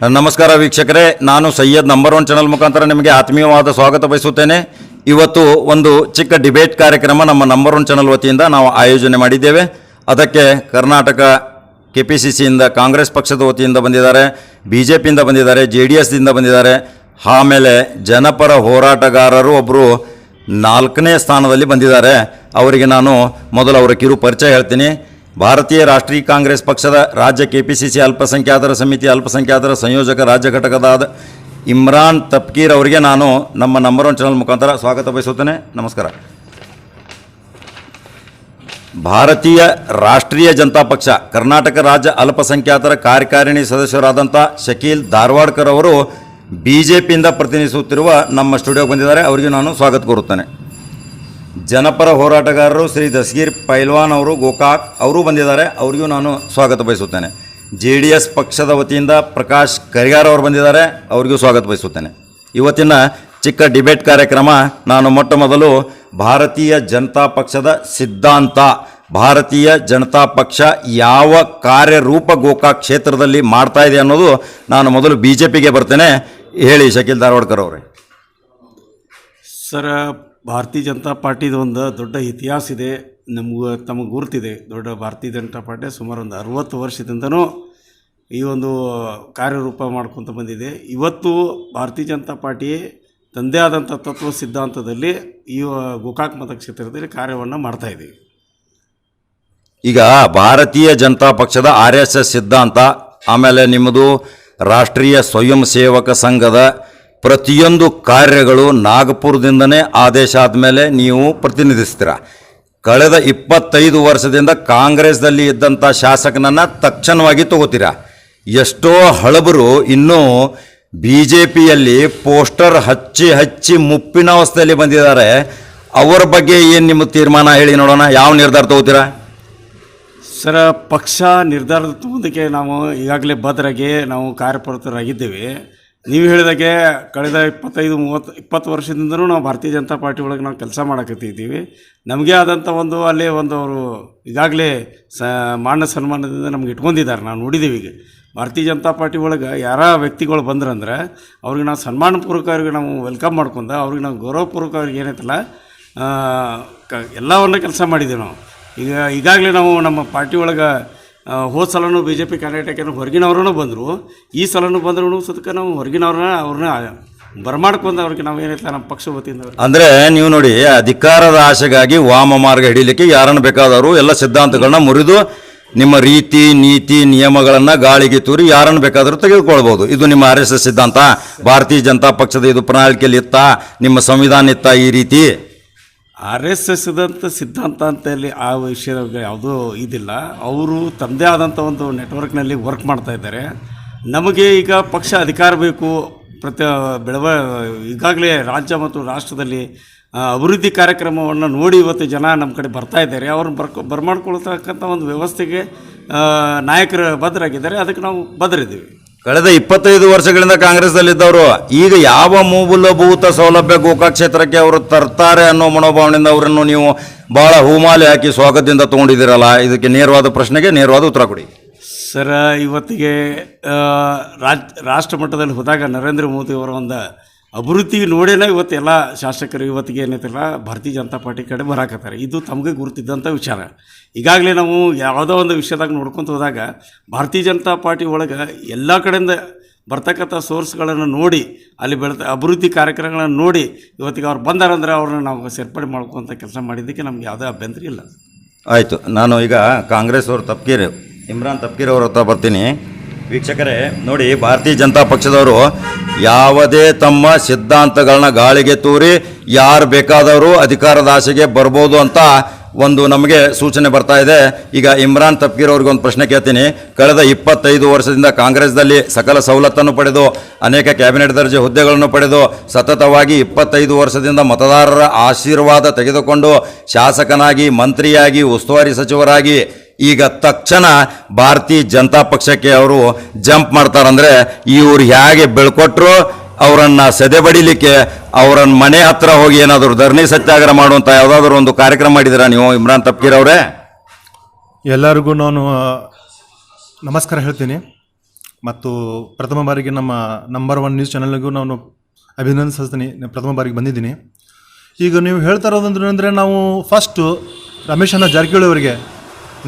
ನಮಸ್ಕಾರ ವೀಕ್ಷಕರೇ, ನಾನು ಸೈಯದ್ ನಂಬರ್ ಒನ್ ಚಾನಲ್ ಮುಖಾಂತರ ನಿಮಗೆ ಆತ್ಮೀಯವಾದ ಸ್ವಾಗತ ಬಯಸುತ್ತೇನೆ. ಇವತ್ತು ಒಂದು ಚಿಕ್ಕ ಡಿಬೇಟ್ ಕಾರ್ಯಕ್ರಮ ನಮ್ಮ ನಂಬರ್ ಒನ್ ಚಾನಲ್ ವತಿಯಿಂದ ನಾವು ಆಯೋಜನೆ ಮಾಡಿದ್ದೇವೆ. ಅದಕ್ಕೆ ಕರ್ನಾಟಕ ಕೆ ಪಿ ಸಿ ಸಿಯಿಂದ ಕಾಂಗ್ರೆಸ್ ಪಕ್ಷದ ವತಿಯಿಂದ ಬಂದಿದ್ದಾರೆ ಬಿ ಜೆ ಪಿಯಿಂದ ಬಂದಿದ್ದಾರೆ ಜೆ ಡಿ ಎಸ್ದಿಂದ ಬಂದಿದ್ದಾರೆ. ಆಮೇಲೆ ಜನಪರ ಹೋರಾಟಗಾರರು ಒಬ್ಬರು ನಾಲ್ಕನೇ ಸ್ಥಾನದಲ್ಲಿ ಬಂದಿದ್ದಾರೆ. ಅವರಿಗೆ ನಾನು ಮೊದಲು ಅವರ ಕಿರು ಪರಿಚಯ ಹೇಳ್ತೀನಿ. ಭಾರತೀಯ ರಾಷ್ಟ್ರೀಯ ಕಾಂಗ್ರೆಸ್ ಪಕ್ಷದ ರಾಜ್ಯ ಕೆಪಿಸಿಸಿ ಅಲ್ಪಸಂಖ್ಯಾತರ ಸಮಿತಿ ಅಲ್ಪಸಂಖ್ಯಾತರ ಸಂಯೋಜಕ ರಾಜ್ಯ ಘಟಕದಾದ ಇಮ್ರಾನ್ ತಪ್ಕೀರ್ ಅವರಿಗೆ ನಾನು ನಮ್ಮ ನಂಬರ್ ಒನ್ ಚಾನಲ್ ಮುಖಾಂತರ ಸ್ವಾಗತ ಬಯಸುತ್ತೇನೆ. ನಮಸ್ಕಾರ. ಭಾರತೀಯ ರಾಷ್ಟ್ರೀಯ ಜನತಾ ಪಕ್ಷ, ಕರ್ನಾಟಕ ರಾಜ್ಯ ಅಲ್ಪಸಂಖ್ಯಾತರ ಕಾರ್ಯಕಾರಿಣಿ ಸದಸ್ಯರಾದಂಥ ಶಕೀಲ್ ಧಾರವಾಡ್ಕರ್ ಅವರು ಬಿ ಜೆ ಪಿಯಿಂದ ಪ್ರತಿನಿಧಿಸುತ್ತಿರುವ ನಮ್ಮ ಸ್ಟುಡಿಯೋಗೆ ಬಂದಿದ್ದಾರೆ. ಅವರಿಗೆ ನಾನು ಸ್ವಾಗತ ಕೋರುತ್ತೇನೆ. ಜನಪರ ಹೋರಾಟಗಾರರು ಶ್ರೀ ದಸ್ಗೀರ್ ಪೈಲ್ವಾನ್ ಅವರು, ಗೋಕಾಕ್ ಅವರು ಬಂದಿದ್ದಾರೆ. ಅವರಿಗೂ ನಾನು ಸ್ವಾಗತ ಬಯಸುತ್ತೇನೆ. ಜೆ ಡಿ ಎಸ್ ಪಕ್ಷದ ವತಿಯಿಂದ ಪ್ರಕಾಶ್ ಕರಿಗಾರ್ ಅವರು ಬಂದಿದ್ದಾರೆ. ಅವರಿಗೂ ಸ್ವಾಗತ ಬಯಸುತ್ತೇನೆ. ಇವತ್ತಿನ ಚಿಕ್ಕ ಡಿಬೇಟ್ ಕಾರ್ಯಕ್ರಮ ನಾನು ಮೊಟ್ಟ ಮೊದಲು ಭಾರತೀಯ ಜನತಾ ಪಕ್ಷದ ಸಿದ್ಧಾಂತ, ಭಾರತೀಯ ಜನತಾ ಪಕ್ಷ ಯಾವ ಕಾರ್ಯರೂಪ ಗೋಕಾಕ್ ಕ್ಷೇತ್ರದಲ್ಲಿ ಮಾಡ್ತಾ ಇದೆ ಅನ್ನೋದು ನಾನು ಮೊದಲು ಬಿ ಜೆ ಪಿಗೆ ಬರ್ತೇನೆ. ಹೇಳಿ ಶಕೀಲ್ ಧಾರವಾಡ್ಕರ್ ಅವರೇ. ಸರ್ ಭಾರತೀಯ ಜನತಾ ಪಾರ್ಟಿದು ಒಂದು ದೊಡ್ಡ ಇತಿಹಾಸ ಇದೆ. ನಮಗೆ, ತಮಗೆ ಗುರುತಿದೆ. ದೊಡ್ಡ ಭಾರತೀಯ ಜನತಾ ಪಾರ್ಟಿ ಸುಮಾರು ಒಂದು ಅರುವತ್ತು ವರ್ಷದಿಂದನೂ ಈ ಒಂದು ಕಾರ್ಯರೂಪ ಮಾಡ್ಕೊತ ಬಂದಿದೆ. ಇವತ್ತು ಭಾರತೀಯ ಜನತಾ ಪಾರ್ಟಿ ತಂದೆ ಆದಂಥ ತತ್ವ ಸಿದ್ಧಾಂತದಲ್ಲಿ ಈ ಗೋಕಾಕ್ ಮತಕ್ಷೇತ್ರದಲ್ಲಿ ಕಾರ್ಯವನ್ನು ಮಾಡ್ತಾ ಈಗ ಭಾರತೀಯ ಜನತಾ ಪಕ್ಷದ ಆರ್ ಎಸ್ ಎಸ್ ಸಿದ್ಧಾಂತ, ಆಮೇಲೆ ನಿಮ್ಮದು ರಾಷ್ಟ್ರೀಯ ಸ್ವಯಂ ಸೇವಕ ಸಂಘದ ಪ್ರತಿಯೊಂದು ಕಾರ್ಯಗಳು ನಾಗಪುರದಿಂದನೇ ಆದೇಶ ಆದಮೇಲೆ ನೀವು ಪ್ರತಿನಿಧಿಸ್ತೀರ. ಕಳೆದ ಇಪ್ಪತ್ತೈದು ವರ್ಷದಿಂದ ಕಾಂಗ್ರೆಸ್ದಲ್ಲಿ ಇದ್ದಂಥ ಶಾಸಕನನ್ನು ತಕ್ಷಣವಾಗಿ ತಗೋತೀರ. ಎಷ್ಟೋ ಹಳಬರು ಇನ್ನೂ ಬಿ ಜೆ ಪಿಯಲ್ಲಿ ಪೋಸ್ಟರ್ ಹಚ್ಚಿ ಹಚ್ಚಿ ಮುಪ್ಪಿನ ಅವಸ್ಥೆಯಲ್ಲಿ ಬಂದಿದ್ದಾರೆ. ಅವರ ಬಗ್ಗೆ ಏನು ನಿಮ್ಮ ತೀರ್ಮಾನ ಹೇಳಿ ನೋಡೋಣ. ಯಾವ ನಿರ್ಧಾರ ತಗೋತೀರಾ? ಸರ, ಪಕ್ಷ ನಿರ್ಧಾರದ ತಗೋದಕ್ಕೆ ನಾವು ಈಗಾಗಲೇ ಬದ್ರಾಗಿ ನಾವು ಕಾರ್ಯಪ್ರವೃತ್ತರಾಗಿದ್ದೇವೆ. ನೀವು ಹೇಳಿದಾಗೆ ಕಳೆದ ಇಪ್ಪತ್ತೈದು, ಮೂವತ್ತು, ಇಪ್ಪತ್ತು ವರ್ಷದಿಂದನೂ ನಾವು ಭಾರತೀಯ ಜನತಾ ಪಾರ್ಟಿ ಒಳಗೆ ನಾವು ಕೆಲಸ ಮಾಡಕತ್ತಿದ್ದೀವಿ. ನಮಗೆ ಆದಂಥ ಒಂದು ಅಲ್ಲಿ ಒಂದು ಅವರು ಈಗಾಗಲೇ ಸ ಮಾನ ಸನ್ಮಾನದಿಂದ ನಮ್ಗೆ ಇಟ್ಕೊಂಡಿದ್ದಾರೆ. ನಾವು ನೋಡಿದ್ದೀವಿ ಈಗ. ಭಾರತೀಯ ಜನತಾ ಪಾರ್ಟಿ ಒಳಗೆ ಯಾರ ವ್ಯಕ್ತಿಗಳು ಬಂದ್ರಂದ್ರೆ ಅವ್ರಿಗೆ ನಾವು ಸನ್ಮಾನಪೂರ್ವಕ ಅವ್ರಿಗೆ ನಾವು ವೆಲ್ಕಮ್ ಮಾಡ್ಕೊಂಡು, ಅವ್ರಿಗೆ ನಾವು ಗೌರವಪೂರ್ವಕ ಅವ್ರಿಗೆ ಏನೈತಲ್ಲ ಕ, ಎಲ್ಲವನ್ನ ಕೆಲಸ ಮಾಡಿದ್ದೀವಿ ನಾವು. ಈಗ ಈಗಾಗಲೇ ನಾವು ನಮ್ಮ ಪಾರ್ಟಿ ಒಳಗೆ ಹೋದ ಸಲನೂ ಬಿ ಜೆ ಪಿ ಕ್ಯಾಂಡಿಡೇಟ್ ಹೊರಗಿನವ್ರೂ ಬಂದರು. ಈ ಸಲನೂ ಬಂದ್ರು ಸದಕ್ಕೆ ನಾವು ಹೊರಗಿನವ್ರನ್ನ ಅವ್ರನ್ನ ಬರಮಾಡ್ಕೊಂಡು ಅವ್ರಿಗೆ ನಾವು ಏನೈತೆ ನಮ್ಮ ಪಕ್ಷ ವತಿಯಿಂದ. ಅಂದರೆ ನೀವು ನೋಡಿ, ಅಧಿಕಾರದ ಆಶೆಗಾಗಿ ವಾಮ ಮಾರ್ಗ ಹಿಡಿಲಿಕ್ಕೆ ಯಾರನ್ನು ಬೇಕಾದವರು ಎಲ್ಲ ಸಿದ್ಧಾಂತಗಳನ್ನ ಮುರಿದು ನಿಮ್ಮ ರೀತಿ, ನೀತಿ, ನಿಯಮಗಳನ್ನು ಗಾಳಿಗೆ ತೂರಿ ಯಾರನ್ನು ಬೇಕಾದರೂ ತೆಗೆದುಕೊಳ್ಬೋದು. ಇದು ನಿಮ್ಮ ಆರ್ ಎಸ್ ಎಸ್ ಸಿದ್ಧಾಂತ. ಭಾರತೀಯ ಜನತಾ ಪಕ್ಷದ ಇದು ಪ್ರಣಾಳಿಕೆಯಲ್ಲಿ ಇತ್ತ, ನಿಮ್ಮ ಸಂವಿಧಾನ ಇತ್ತ ಈ ರೀತಿ. ಆರ್ ಎಸ್ ದಂತ ಸಿದ್ಧಾಂತ ಅಂತೇಳಿ ಆ ವಿಷಯದಾಗ ಯಾವುದೂ ಇದಿಲ್ಲ. ಅವರು ತಮ್ಮದೇ ಆದಂಥ ಒಂದು ನೆಟ್ವರ್ಕ್ನಲ್ಲಿ ವರ್ಕ್ ಮಾಡ್ತಾ ಇದ್ದಾರೆ. ನಮಗೆ ಈಗ ಪಕ್ಷ ಅಧಿಕಾರ ಬೇಕು. ಪ್ರತಿ ಬೆಳವ ಈಗಾಗಲೇ ರಾಜ್ಯ ಮತ್ತು ರಾಷ್ಟ್ರದಲ್ಲಿ ಅಭಿವೃದ್ಧಿ ಕಾರ್ಯಕ್ರಮವನ್ನು ನೋಡಿ ಇವತ್ತು ಜನ ನಮ್ಮ ಕಡೆ ಬರ್ತಾ ಇದ್ದಾರೆ. ಅವ್ರನ್ನ ಬರ್ಕೊ, ಬರ್ಮಾಡ್ಕೊಳ್ತಕ್ಕಂಥ ಒಂದು ವ್ಯವಸ್ಥೆಗೆ ನಾಯಕರು ಬದ್ಧರಾಗಿದ್ದಾರೆ ಅದಕ್ಕೆ ನಾವು ಬದ್ಧರಿದ್ದೀವಿ ಕಳೆದ ಇಪ್ಪತ್ತೈದು ವರ್ಷಗಳಿಂದ ಕಾಂಗ್ರೆಸ್ದಲ್ಲಿದ್ದವರು ಈಗ ಯಾವ ಮೂಲಭೂತ ಸೌಲಭ್ಯ ಗೋಕಾಕ್ ಕ್ಷೇತ್ರಕ್ಕೆ ಅವರು ತರ್ತಾರೆ ಅನ್ನೋ ಮನೋಭಾವನೆಯಿಂದ ಅವರನ್ನು ನೀವು ಬಹಳ ಹೂಮಾಲೆ ಹಾಕಿ ಸ್ವಾಗತದಿಂದ ತಗೊಂಡಿದ್ದೀರಲ್ಲ? ಇದಕ್ಕೆ ನೇರವಾದ ಪ್ರಶ್ನೆಗೆ ನೇರವಾದ ಉತ್ತರ ಕೊಡಿ. ಸರ್, ಇವತ್ತಿಗೆ ರಾಜ್ ರಾಷ್ಟ್ರ ಮಟ್ಟದಲ್ಲಿ ಹೋದಾಗ ನರೇಂದ್ರ ಮೋದಿ ಅವರ ಒಂದು ಅಭಿವೃದ್ಧಿ ನೋಡೇನೆ ಇವತ್ತು ಎಲ್ಲ ಶಾಸಕರು ಇವತ್ತಿಗೆ ಏನೈತಲ್ಲ, ಭಾರತೀಯ ಜನತಾ ಪಾರ್ಟಿ ಕಡೆ ಬರಾಕತ್ತಾರೆ. ಇದು ತಮಗೆ ಗುರುತಿದ್ದಂಥ ವಿಚಾರ. ಈಗಾಗಲೇ ನಾವು ಯಾವುದೋ ಒಂದು ವಿಷಯದಾಗ ನೋಡ್ಕೊತ ಹೋದಾಗ, ಭಾರತೀಯ ಜನತಾ ಪಾರ್ಟಿ ಒಳಗೆ ಎಲ್ಲ ಕಡೆಯಿಂದ ಬರ್ತಕ್ಕಂಥ ಸೋರ್ಸ್ಗಳನ್ನು ನೋಡಿ, ಅಲ್ಲಿ ಬೆಳೆದ ಅಭಿವೃದ್ಧಿ ಕಾರ್ಯಕ್ರಮಗಳನ್ನು ನೋಡಿ ಇವತ್ತಿಗೆ ಅವ್ರು ಬಂದಾರಂದ್ರೆ ಅವ್ರನ್ನ ನಾವು ಸೇರ್ಪಡೆ ಮಾಡ್ಕೊಂತ ಕೆಲಸ ಮಾಡಿದ್ದಕ್ಕೆ ನಮ್ಗೆ ಯಾವುದೇ ಅಭ್ಯಂತರ ಇಲ್ಲ. ಆಯಿತು. ನಾನು ಈಗ ಕಾಂಗ್ರೆಸ್ ಅವರು ತಪ್ಕೀರ್, ಇಮ್ರಾನ್ ತಪ್ಕೀರ್ ಅವ್ರ ಹತ್ರ ಬರ್ತೀನಿ. ವೀಕ್ಷಕರೇ, ನೋಡಿ, ಭಾರತೀಯ ಜನತಾ ಪಕ್ಷದವರು ಯಾವುದೇ ತಮ್ಮ ಸಿದ್ಧಾಂತಗಳನ್ನ ಗಾಳಿಗೆ ತೂರಿ ಯಾರು ಬೇಕಾದವರು ಅಧಿಕಾರದ ಆಸೆಗೆ ಬರ್ಬೋದು ಅಂತ ಒಂದು ನಮಗೆ ಸೂಚನೆ ಬರ್ತಾ ಇದೆ. ಈಗ ಇಮ್ರಾನ್ ತಪ್ಕೀರ್ ಅವ್ರಿಗೆ ಒಂದು ಪ್ರಶ್ನೆ ಕೇಳ್ತೀನಿ. ಕಳೆದ ಇಪ್ಪತ್ತೈದು ವರ್ಷದಿಂದ ಕಾಂಗ್ರೆಸ್ದಲ್ಲಿ ಸಕಲ ಸವಲತ್ತನ್ನು ಪಡೆದು, ಅನೇಕ ಕ್ಯಾಬಿನೆಟ್ ದರ್ಜೆ ಹುದ್ದೆಗಳನ್ನು ಪಡೆದು, ಸತತವಾಗಿ ಇಪ್ಪತ್ತೈದು ವರ್ಷದಿಂದ ಮತದಾರರ ಆಶೀರ್ವಾದ ತೆಗೆದುಕೊಂಡು ಶಾಸಕನಾಗಿ, ಮಂತ್ರಿಯಾಗಿ, ಉಸ್ತುವಾರಿ ಸಚಿವರಾಗಿ ಈಗ ತಕ್ಷಣ ಭಾರತೀಯ ಜನತಾ ಪಕ್ಷಕ್ಕೆ ಅವರು ಜಂಪ್ ಮಾಡ್ತಾರಂದರೆ ಇವ್ರು ಹೇಗೆ ಬೆಳ್ಕೊಟ್ರು ಅವರನ್ನು ಸದೆ ಬಡಿಲಿಕ್ಕೆ ಅವರನ್ನ ಮನೆ ಹತ್ರ ಹೋಗಿ ಏನಾದರೂ ಧರಣಿ ಸತ್ಯಾಗ್ರಹ ಮಾಡುವಂತ ಯಾವುದಾದ್ರೂ ಒಂದು ಕಾರ್ಯಕ್ರಮ ಮಾಡಿದಿರಾ ನೀವು, ಇಮ್ರಾನ್ ತಪ್ಕೀರ್ ಅವರೇ? ಎಲ್ಲರಿಗೂ ನಾನು ನಮಸ್ಕಾರ ಹೇಳ್ತೀನಿ. ಮತ್ತು ಪ್ರಥಮ ಬಾರಿಗೆ ನಮ್ಮ ನಂಬರ್ ಒನ್ ನ್ಯೂಸ್ ಚಾನಲ್ಗೂ ನಾನು ಅಭಿನಂದಿಸ್ತೀನಿ. ಪ್ರಥಮ ಬಾರಿಗೆ ಬಂದಿದ್ದೀನಿ. ಈಗ ನೀವು ಹೇಳ್ತಾ ಇರೋದಂದ್ರೆ, ಅಂದರೆ ನಾವು ಫಸ್ಟು ರಮೇಶ್ ಅಣ್ಣ ಜಾರಕಿಹೊಳಿ ಅವರಿಗೆ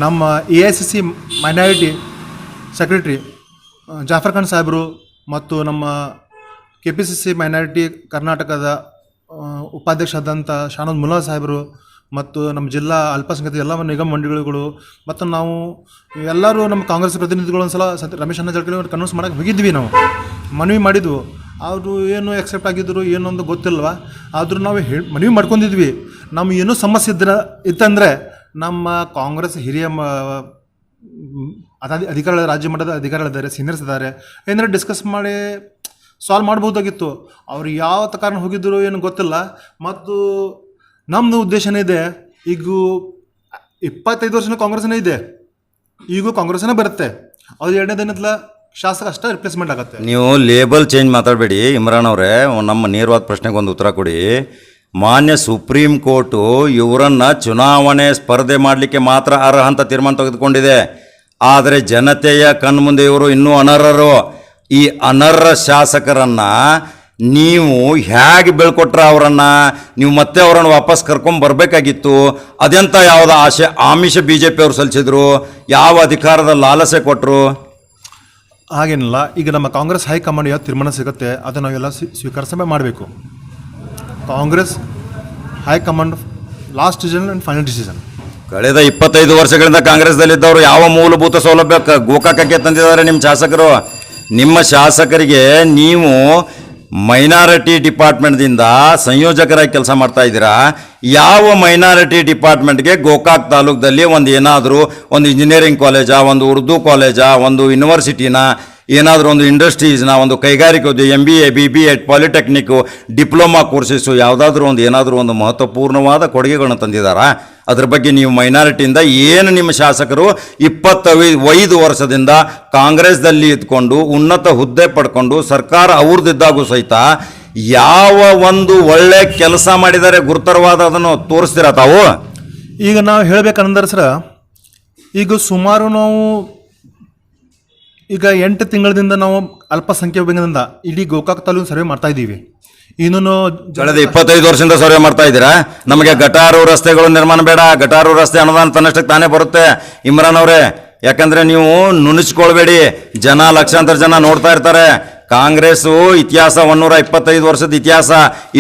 ನಮ್ಮ A I C C minority secretary Jafar Khan ಸಾಹೇಬರು ಮತ್ತು ನಮ್ಮ K P C C minority ಕರ್ನಾಟಕದ ಉಪಾಧ್ಯಕ್ಷರಾದಂಥ ಶಾನಂದ್ ಮುಲ್ಲಾ ಸಾಹೇಬರು ಮತ್ತು ನಮ್ಮ ಜಿಲ್ಲಾ ಅಲ್ಪಸಂಖ್ಯಾತ ಎಲ್ಲ ನಿಗಮ ಮಂಡಳಿಗಳು ಮತ್ತು ನಾವು ಎಲ್ಲರೂ ನಮ್ಮ ಕಾಂಗ್ರೆಸ್ ಪ್ರತಿನಿಧಿಗಳು ಒಂದು ಸಲ ರಮೇಶ್ ಅಣ್ಣ ಜಾರಕಿಹೊಳಿ ಅವ್ರು ಕನ್ವಿನ್ಸ್ ಮಾಡೋಕೆ ಹೋಗಿದ್ವಿ ನಾವು. ಮನವಿ ಮಾಡಿದ್ವು. ಅವರು ಏನು ಎಕ್ಸೆಪ್ಟ್ ಆಗಿದ್ದರು ಏನೊಂದು ಗೊತ್ತಿಲ್ವ? ಆದರೂ ನಾವು ಹೇಳಿ ಮನವಿ ಮಾಡ್ಕೊಂಡಿದ್ವಿ. ನಮ್ಗೆ ಏನೂ ಸಮಸ್ಯೆ ಇದ್ರೆ ಇತ್ತಂದರೆ ನಮ್ಮ ಕಾಂಗ್ರೆಸ್ ಹಿರಿಯ ಮ, ಅದಾದ ಅಧಿಕಾರಿಗಳ ರಾಜ್ಯ ಮಟ್ಟದ ಅಧಿಕಾರಿಗಳಿದ್ದಾರೆ ಸೀನಿಯರ್ಸ್ ಇದ್ದಾರೆ. ಏನಾರ ಡಿಸ್ಕಸ್ ಮಾಡಿ ಸಾಲ್ವ್ ಮಾಡ್ಬೋದಾಗಿತ್ತು ಅವ್ರು ಯಾವ ಕಾರಣ ಹೋಗಿದ್ದರು ಏನು ಗೊತ್ತಿಲ್ಲ. ಮತ್ತು ನಮ್ಮದು ಉದ್ದೇಶನೇ ಇದೆ, ಈಗ ಇಪ್ಪತ್ತೈದು ವರ್ಷನೂ ಕಾಂಗ್ರೆಸ್ನೇ ಇದೆ. ಈಗೂ ಕಾಂಗ್ರೆಸ್ನೇ ಬರುತ್ತೆ. ಅದು ಎರಡನೇ ದಿನದ ಶಾಸಕ ಅಷ್ಟೇ ರಿಪ್ಲೇಸ್ಮೆಂಟ್ ಆಗುತ್ತೆ. ನೀವು ಲೇಬಲ್ ಚೇಂಜ್ ಮಾತಾಡಬೇಡಿ, ಇಮ್ರಾನ್ ಅವರೇ ನಮ್ಮ ನೇರವಾದ ಪ್ರಶ್ನೆಗೆ ಒಂದು ಉತ್ತರ ಕೊಡಿ. ಮಾನ್ಯ ಸುಪ್ರೀಂ ಕೋರ್ಟು ಇವರನ್ನ ಚುನಾವಣೆ ಸ್ಪರ್ಧೆ ಮಾಡಲಿಕ್ಕೆ ಮಾತ್ರ ಅರ್ಹ ಅಂತ ತೀರ್ಮಾನ ತೆಗೆದುಕೊಂಡಿದೆ. ಆದರೆ ಜನತೆಯ ಕಣ್ಮುಂದೆ ಇವರು ಇನ್ನೂ ಅನರ್ಹರು. ಈ ಅನರ್ಹ ಶಾಸಕರನ್ನ ನೀವು ಹೇಗೆ ಬೆಳ್ಕೊಟ್ರ ಅವರನ್ನ? ನೀವು ಮತ್ತೆ ಅವರನ್ನು ವಾಪಸ್ ಕರ್ಕೊಂಡ್ ಬರಬೇಕಾಗಿತ್ತು. ಅದೆಂತ ಯಾವ್ದು ಆಶೆ, ಆಮಿಷ ಬಿ ಜೆ ಪಿ ಅವರು ಸಲ್ಲಿಸಿದ್ರು? ಯಾವ ಅಧಿಕಾರದ ಲಾಲಸೆ ಕೊಟ್ಟರು ಹಾಗೇನಿಲ್ಲ. ಈಗ ನಮ್ಮ ಕಾಂಗ್ರೆಸ್ ಹೈಕಮಾಂಡ್ ಯಾವ ತೀರ್ಮಾನ ಸಿಗುತ್ತೆ, ಅದನ್ನು ನಾವೆಲ್ಲ ಸ್ವೀಕಾರ ಸ್ವೀಕರಿಸೇ ಮಾಡಬೇಕು. Congress, high command last decision and final decision ಕಳೆದ ಇಪ್ಪತ್ತೈದು ವರ್ಷಗಳಿಂದ ಕಾಂಗ್ರೆಸ್ದಲ್ಲಿದ್ದವರು ಯಾವ ಮೂಲಭೂತ ಸೌಲಭ್ಯ ಗೋಕಾಕಕ್ಕೆ ತಂದಿದ್ದಾರೆ ನಿಮ್ಮ ಶಾಸಕರು? ನಿಮ್ಮ ಶಾಸಕರಿಗೆ ನೀವು ಮೈನಾರಿಟಿ ಡಿಪಾರ್ಟ್ಮೆಂಟ್ದಿಂದ ಸಂಯೋಜಕರಾಗಿ ಕೆಲಸ ಮಾಡ್ತಾ ಇದ್ದೀರಾ? ಯಾವ ಮೈನಾರಿಟಿ ಡಿಪಾರ್ಟ್ಮೆಂಟ್ಗೆ ಗೋಕಾಕ್ ತಾಲೂಕಿನಲ್ಲಿ ಒಂದು ಏನಾದರೂ, ಒಂದು ಇಂಜಿನಿಯರಿಂಗ್ ಕಾಲೇಜಾ ಒಂದು ಉರ್ದು ಕಾಲೇಜಾ ಒಂದು ಯೂನಿವರ್ಸಿಟಿನ ಏನಾದರೂ ಒಂದು ಇಂಡಸ್ಟ್ರೀಸ್ನ ಒಂದು ಕೈಗಾರಿಕೆ M B A B B ed polytechnic diploma courses ಯಾವುದಾದ್ರೂ ಒಂದು, ಏನಾದರೂ ಒಂದು ಮಹತ್ವಪೂರ್ಣವಾದ ಕೊಡುಗೆಗಳನ್ನು ತಂದಿದ್ದಾರಾ ಅದ್ರ ಬಗ್ಗೆ ನೀವು ಮೈನಾರಿಟಿಯಿಂದ ಏನು ನಿಮ್ಮ ಶಾಸಕರು ಇಪ್ಪತ್ತೈ ಐದು ವರ್ಷದಿಂದ ಕಾಂಗ್ರೆಸ್ದಲ್ಲಿ ಇದ್ಕೊಂಡು, ಉನ್ನತ ಹುದ್ದೆ ಪಡ್ಕೊಂಡು, ಸರ್ಕಾರ ಅವ್ರದ್ದಿದ್ದಾಗೂ ಸಹಿತ ಯಾವ ಒಂದು ಒಳ್ಳೆ ಕೆಲಸ ಮಾಡಿದರೆ ಗುರುತರವಾದ ಅದನ್ನು ತೋರಿಸ್ತೀರಾ ತಾವು? ಈಗ ನಾವು ಹೇಳಬೇಕಂದ್ರೆ ಸರ, ಈಗ ಸುಮಾರು ನಾವು ಈಗ ಎಂಟು ತಿಂಗಳಿಂದ ನಾವು ಅಲ್ಪಸಂಖ್ಯಾತ ಇಡೀ ಗೋಕಾಕ್ ತಾಲೂಕು ಸರ್ವೆ ಮಾಡ್ತಾ ಇದ್ದೀವಿ. ಇನ್ನೂ ಕಳೆದ ಇಪ್ಪತ್ತೈದು ವರ್ಷದಿಂದ ಸರ್ವೆ ಮಾಡ್ತಾ ಇದ್ದೀರಾ? ನಮಗೆ ಗಟಾರು ರಸ್ತೆಗಳು ನಿರ್ಮಾಣ ಬೇಡ. ಗಟಾರು ರಸ್ತೆ ಅನುದಾನ ತನ್ನಷ್ಟಕ್ಕೆ ತಾನೇ ಬರುತ್ತೆ. ಇಮ್ರಾನ್ ಅವರೇ ಯಾಕಂದ್ರೆ ನೀವು ನುಣುಚ್ಕೊಳ್ಬೇಡಿ. ಜನ, ಲಕ್ಷಾಂತರ ಜನ ನೋಡ್ತಾ ಇರ್ತಾರೆ. ಕಾಂಗ್ರೆಸ್ಸು ಇತಿಹಾಸ ಒನ್ನೂರ ಇಪ್ಪತ್ತೈದು ವರ್ಷದ ಇತಿಹಾಸ.